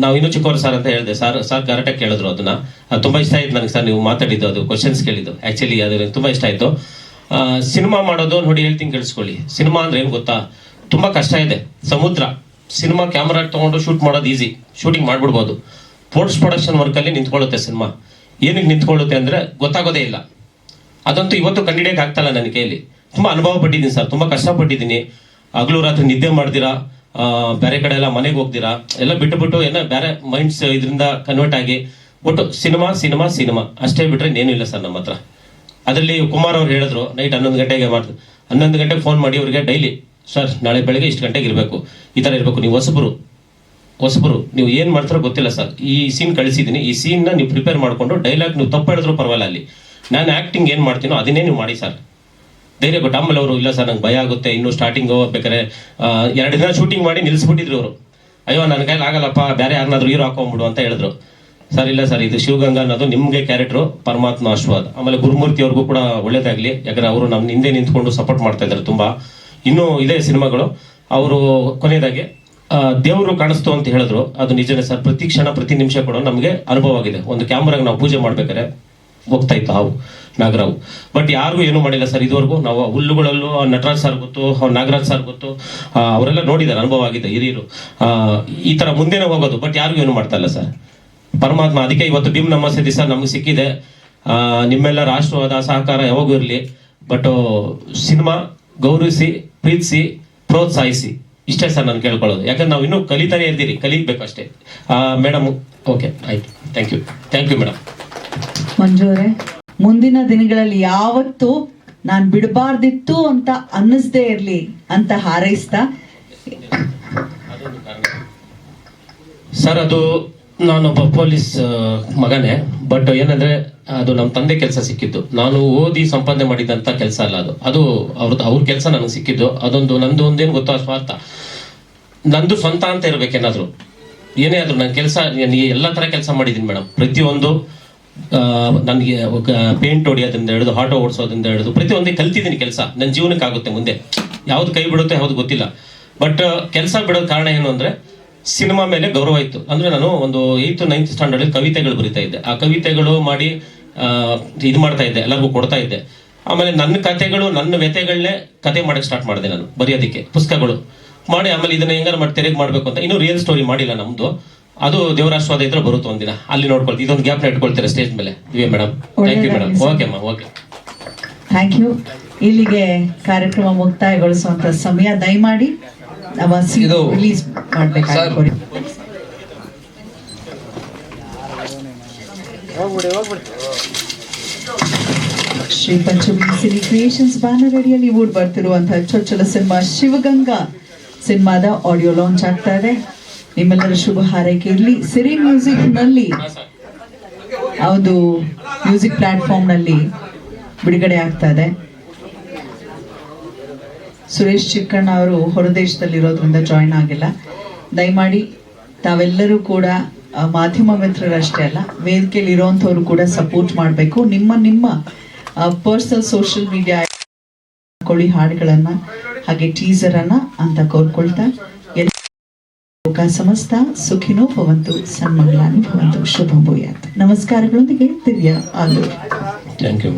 ನಾವು ಇನ್ನೂ ಚಿಕ್ಕವರು ಸರ್ ಅಂತ ಹೇಳಿದೆ. ಸರ್ ಸರ್ ಕರೆಕ್ಟಾಗಿ ಕೇಳಿದ್ರು ಅದನ್ನ. ಅದು ತುಂಬಾ ಇಷ್ಟ ಆಯ್ತು ನನಗೆ ಸರ್ ನೀವು ಮಾತಾಡಿದ್ದು, ಅದು ಕ್ವಶನ್ಸ್ ಕೇಳಿದ್ದು. ಆಕ್ಚುಲಿ ಅದು ತುಂಬಾ ಇಷ್ಟ ಆಯ್ತು. ಸಿನಿಮಾ ಮಾಡೋದು ನೋಡಿ ಹೇಳ್ತೀನಿ ಕೇಳಿಸ್ಕೊಳ್ಳಿ. ಸಿನಿಮಾ ಅಂದ್ರೆ ಏನು ಗೊತ್ತಾ? ತುಂಬಾ ಕಷ್ಟ ಇದೆ. ಸಮುದ್ರ, ಸಿನಿಮಾ ಕ್ಯಾಮ್ರಾ ತಗೊಂಡು ಶೂಟ್ ಮಾಡೋದು ಈಸಿ ಶೂಟಿಂಗ್ ಮಾಡ್ಬಿಡ್ಬೋದು. ಪೋಸ್ಟ್ ಪ್ರೊಡಕ್ಷನ್ ವರ್ಕಲ್ಲಿ ನಿಂತ್ಕೊಳ್ಳುತ್ತೆ ಸಿನಿಮಾ. ಏನಕ್ಕೆ ನಿಂತ್ಕೊಳ್ಳುತ್ತೆ ಅಂದ್ರೆ ಗೊತ್ತಾಗೋದೇ ಇಲ್ಲ. ಅದಂತೂ ಇವತ್ತು ಕಂಡಿಡಿಯಕ್ಕೆ ಆಗ್ತಾಯಿಲ್ಲ ನನ್ನ ಕೈಯಲ್ಲಿ. ತುಂಬಾ ಅನುಭವ ಪಟ್ಟಿದ್ದೀನಿ ಸರ್. ತುಂಬಾ ಕಷ್ಟಪಟ್ಟಿದ್ದೀನಿ. ಹಗಲು ರಾತ್ರಿ ನಿದ್ದೆ ಮಾಡ್ತೀರಾ? ಬೇರೆ ಕಡೆ ಎಲ್ಲ ಮನೆಗೆ ಹೋಗ್ತೀರಾ? ಎಲ್ಲ ಬಿಟ್ಟು ಬಿಟ್ಟು ಏನೋ ಬೇರೆ ಮೈಂಡ್ಸ್ ಇದರಿಂದ ಕನ್ವರ್ಟ್ ಆಗಿ ಒಟ್ಟು ಸಿನಿಮಾ ಸಿನಿಮಾ ಸಿನಿಮಾ. ಅಷ್ಟೇ ಬಿಟ್ರೆ ಇನ್ನೇನು ಇಲ್ಲ ಸರ್ ನಮ್ಮ ಹತ್ರ. ಅದರಲ್ಲಿ ಕುಮಾರ್ ಅವ್ರು ಹೇಳಿದ್ರು ನೈಟ್ ಹನ್ನೊಂದು ಗಂಟೆಗೆ ಮಾಡಿದ್ರು ಹನ್ನೊಂದು ಗಂಟೆಗೆ ಫೋನ್ ಮಾಡಿ ಅವರಿಗೆ ಡೈಲಿ ಸರ್ ನಾಳೆ ಬೆಳಗ್ಗೆ ಇಷ್ಟು ಗಂಟೆಗೆ ಇರಬೇಕು. ಈ ಥರ ಇರಬೇಕು ನೀವು ಹೊಸಬರು. ಹೊಸಬರು ನೀವು ಏನು ಮಾಡ್ತಾರೋ ಗೊತ್ತಿಲ್ಲ ಸರ್. ಈ ಸೀನ್ ಕಳಿಸಿದ್ದೀನಿ. ಈ ಸೀನ್ ನೀವು ಪ್ರಿಪೇರ್ ಮಾಡ್ಕೊಂಡು ಡೈಲಾಗ್ ನೀವು ತಪ್ಪು ಹೇಳಿದ್ರು ಪರವಾಗಿಲ್ಲ ಅಲ್ಲಿ. ನಾನು ಆಕ್ಟಿಂಗ್ ಏನು ಮಾಡ್ತೀನೋ ಅದನ್ನೇ ನೀವು ಮಾಡಿ ಸರ್. ಧೈರ್ಯ ಕೊಟ್ಟು ಆಮೇಲೆ ಅವರು ಇಲ್ಲ ಸರ್ ನಂಗೆ ಭಯ ಆಗುತ್ತೆ. ಇನ್ನು ಸ್ಟಾರ್ಟಿಂಗ್ ಹೋಗ್ಬೇಕಾರೆ ಆ, ಎರಡು ದಿನ ಶೂಟಿಂಗ್ ಮಾಡಿ ನಿಲ್ಲಿಸ್ಬಿಟ್ಟಿದ್ರು ಅವರು ಅಯ್ಯೋ ನನ್ನ ಕೈಲಿ ಆಗಲ್ಲಪ್ಪ. ಬೇರೆ ಯಾರನ್ನಾದ್ರೂ ಹೀರೋ ಹಾಕೊಂಡ್ಬಿಡು ಅಂತ ಹೇಳಿದ್ರು. ಸರ್, ಇಲ್ಲ ಸರ್, ಇದು ಶಿವಗಂಗಾ ಅನ್ನೋದು ನಿಮ್ಗೆ ಕ್ಯಾರೆಕ್ಟ್ರು ಪರಮಾತ್ಮ ಆಶೀರ್ವಾದ. ಆಮೇಲೆ ಗುರುಮೂರ್ತಿ ಅವ್ರಿಗೂ ಕೂಡ ಒಳ್ಳೇದಾಗ್ಲಿ. ಯಾಕಂದ್ರೆ ಅವರು ನಮ್ಮ ಹಿಂದೆ ನಿಂತ್ಕೊಂಡು ಸಪೋರ್ಟ್ ಮಾಡ್ತಾ ಇದ್ದಾರೆ ತುಂಬಾ. ಇನ್ನೂ ಇದೆ ಸಿನಿಮಾಗಳು. ಅವರು ಕೊನೆಯದಾಗಿ ದೇವರು ಕಾಣಿಸ್ತು ಅಂತ ಹೇಳಿದ್ರು. ಅದು ನಿಜನೇ ಸರ್, ಪ್ರತಿ ಕ್ಷಣ, ಪ್ರತಿ ನಿಮಿಷ ಕೂಡ ನಮಗೆ ಅನುಭವ ಆಗಿದೆ ಒಂದು ಕ್ಯಾಮ್ರಾಗೆ ನಾವು ಪೂಜೆ ಮಾಡ್ಬೇಕಾದ್ರೆ ಹೋಗ್ತಾ ಇತ್ತು ಹಾವು, ನಾಗರಾವ್. ಬಟ್ ಯಾರಿಗೂ ಏನು ಮಾಡಿಲ್ಲ ಸರ್, ಇದುವರೆಗೂ. ನಾವು ಹುಲ್ಲುಗಳಲ್ಲೂ ನಟರಾಜ್ ಸರ್ ಗೊತ್ತು ನಾಗರಾಜ್ ಸರ್ ಗೊತ್ತು ಅವರೆಲ್ಲ ನೋಡಿದ್ದಾರೆ, ಅನುಭವ ಆಗಿದೆ ಹಿರಿಯರು. ಈ ತರ ಮುಂದೆನೇ ಹೋಗೋದು. ಬಟ್ ಯಾರಿಗೂ ಏನು ಮಾಡ್ತಾ ಇಲ್ಲ ಸರ್. ಪರಮಾತ್ಮ ಅದಕ್ಕೆ ಇವತ್ತು ಭೀಮ್ ನಮಸ್ತೆ ದಿವಸ ನಮ್ಗೆ ಸಿಕ್ಕಿದೆ. ನಿಮ್ಮೆಲ್ಲ ರಾಷ್ಟ್ರವಾದ ಸಹಕಾರ ಯಾವಾಗೂ ಇರಲಿ ಬಟ್ ಸಿನಿಮಾ ಗೌರವಿಸಿ ಪ್ರೀತಿಸಿ ಪ್ರೋತ್ಸಾಹಿಸಿ. ಇಷ್ಟೇ ಸರ್ ನಾನು ಕೇಳ್ಕೊಳ್ಳೋದು. ಯಾಕಂದ್ರೆ ನಾವು ಇನ್ನೂ ಕಲಿತಾನೆ ಇದ್ದೀರಿ ಕಲಿಬೇಕು ಅಷ್ಟೇ ಮೇಡಮ್ ಓಕೆ ಆಯ್ತು. Thank you thank you madam. Manju ಅವರೇ ಮುಂದಿನ ದಿನಗಳಲ್ಲಿ ಯಾವತ್ತೂ ನಾನು ಬಿಡಬಾರ್ದಿತ್ತು ಅಂತ ಅನ್ನಿಸ್ದೇ ಇರ್ಲಿ ಅಂತ ಹಾರೈಸ್ತಾ. ಸರ್ ಅದು ನಾನೊಬ್ಬ ಪೊಲೀಸ್ ಮಗನೇ, ಬಟ್ ಏನಂದ್ರೆ ಅದು ನಮ್ಮ ತಂದೆ ಕೆಲಸ ಸಿಕ್ಕಿದ್ದು. ನಾನು ಓದಿ ಸಂಪಾದನೆ ಮಾಡಿದಂತ ಕೆಲಸ ಅಲ್ಲ ಅದು. ಅದು ಅವ್ರದ್ದು ಅವ್ರ ಕೆಲಸ ನನಗೆ ಸಿಕ್ಕಿದ್ದು. ಅದೊಂದು, ನಂದು ಒಂದೇನು ಗೊತ್ತಾ ಸ್ವಾರ್ಥ ನಂದು ಸ್ವಂತ ಅಂತ ಇರಬೇಕೇನಾದರೂ ಏನೇ ಆದ್ರೂ ನನ್ನ ಕೆಲಸ ಎಲ್ಲ ತರ ಕೆಲಸ ಮಾಡಿದ್ದೀನಿ ಮೇಡಮ್ ಪ್ರತಿಯೊಂದು ನನಗೆ ಪೇಂಟ್ ಹೊಡಿಯೋದ್ರಿಂದ ಹಿಡಿದು, ಆಟೋ ಓಡಿಸೋದ್ರಿಂದ ಹಿಡಿದು, ಪ್ರತಿಯೊಂದೇ ಕಲ್ತಿದ್ದೀನಿ ಕೆಲಸ. ನನ್ನ ಜೀವನಕ್ಕೆ ಆಗುತ್ತೆ ಮುಂದೆ. ಯಾವ್ದು ಕೈ ಬಿಡುತ್ತೆ ಯಾವ್ದು ಗೊತ್ತಿಲ್ಲ. ಬಟ್ ಕೆಲಸ ಬಿಡೋ ಕಾರಣ ಏನು ಅಂದ್ರೆ ಸಿನಿಮಾ ಮೇಲೆ ಗೌರವ ಇತ್ತು. ಅಂದ್ರೆ ನಾನು ಒಂದು ಏಯ್ತ್ ನೈನ್ತ್ ಸ್ಟ್ಯಾಂಡರ್ಡ್ ಅಲ್ಲಿ ಕವಿತೆಗಳು ಬರಿತಾ ಇದ್ದೆ. ಆ ಕವಿತೆಗಳು ಮಾಡಿ ಇದು ಮಾಡ್ತಾ ಇದ್ದೆ ಎಲ್ಲರಿಗೂ ಕೊಡ್ತಾ ಇದ್ದೆ. ಆಮೇಲೆ ನನ್ನ ಕತೆಗಳು ನನ್ನ ವ್ಯತೆಗಳನ್ನೇ ಕತೆ ಮಾಡಕ್ ಸ್ಟಾರ್ಟ್ ಮಾಡಿದೆ ನಾನು ಬರೆಯೋದಕ್ಕೆ ಪುಸ್ತಕಗಳು. ಮಾಡಿ ಆಮೇಲೆ ಇದನ್ನ ಹೆಂಗಾರ ಮಾಡಿ ತೆರೆಗೆ ಮಾಡ್ಬೇಕು ಅಂತ. ಇನ್ನೂ ರಿಯಲ್ ಸ್ಟೋರಿ ಮಾಡಿಲ್ಲ ನಮ್ದು. ಅದು ದೇವರಾಶ್ವಾದ ಇದ್ರೆ ಬರುತ್ತೆ ಒಂದಿನ. ಅಲ್ಲಿ ನೋಡ್ಕೊಳ್ತೀವಿ. ಇದೊಂದು ಗ್ಯಾಪ್ ಇಟ್ಕೊಳ್ತೀರಾ ಸ್ಟೇಜ್ ಮೇಲೆ? ಇವೇ madam thank you madam okay ಅಮ್ಮ ಓಕೆ ಥ್ಯಾಂಕ್ ಯು ಇಲ್ಲಿಗೆ ಕಾರ್ಯಕ್ರಮ ಮುಕ್ತಾಯಗೊಳಿಸುವಂತ ಸಮಯ. ದಯಮಾಡಿ ನಮ್ಮ ಇದು release ಮಾಡ್ಬೇಕಾಗಿ Shri Panchami cine creations banner ಅಡಿಯಲ್ಲಿ ಮೂಡ್ ಬರ್ತಿರುವಂತಹ ಚೊಚ್ಚಲ ಸಿನಿಮಾ ಶಿವಗಂಗಾ ಸಿನಿಮಾದ ಆಡಿಯೋ ಲಾಂಚ್ ಆಗ್ತಾ ಇದೆ. ನಿಮ್ಮೆಲ್ಲರ ಶುಭ ಹಾರೈಕೆ ಇರಲಿ. ಸಿರಿ ಮ್ಯೂಸಿಕ್ನಲ್ಲಿ ಹೌದು ಮ್ಯೂಸಿಕ್ ಪ್ಲಾಟ್ಫಾರ್ಮ್ನಲ್ಲಿ ಬಿಡುಗಡೆ ಆಗ್ತಾ ಇದೆ. ಸುರೇಶ್ ಚಿಕ್ಕಣ್ಣ ಅವರು ಹೊರದೇಶದಲ್ಲಿರೋದ್ರಿಂದ ಜಾಯಿನ್ ಆಗಿಲ್ಲ. ದಯಮಾಡಿ ತಾವೆಲ್ಲರೂ ಕೂಡ ಮಾಧ್ಯಮ ಮಿತ್ರರಷ್ಟೇ ಅಲ್ಲ ವೇದಿಕೆಯಲ್ಲಿ ಇರೋಂಥವ್ರು ಕೂಡ ಸಪೋರ್ಟ್ ಮಾಡಬೇಕು. ನಿಮ್ಮ ನಿಮ್ಮ ಪರ್ಸನಲ್ ಸೋಷಿಯಲ್ ಮೀಡಿಯಾ ಕೊಡಿ ಹಾಡುಗಳನ್ನು, ಹಾಗೆ ಟೀಸರ್ ಅನ್ನ ಅಂತ ಕೋರ್ಕೊಳ್ತಾ ಎಲ್ಲ ಸಮಸ್ತ ಸುಖಿನೋ ಭವಂತು ಸನ್ಮಂಗಲಾನಿ ಭವಂತು, ಶುಭಂ ಭೂಯಾತ್ ನಮಸ್ಕಾರಗಳೊಂದಿಗೆ, ದಿವ್ಯಾ ಆಲೂರ್. Thank you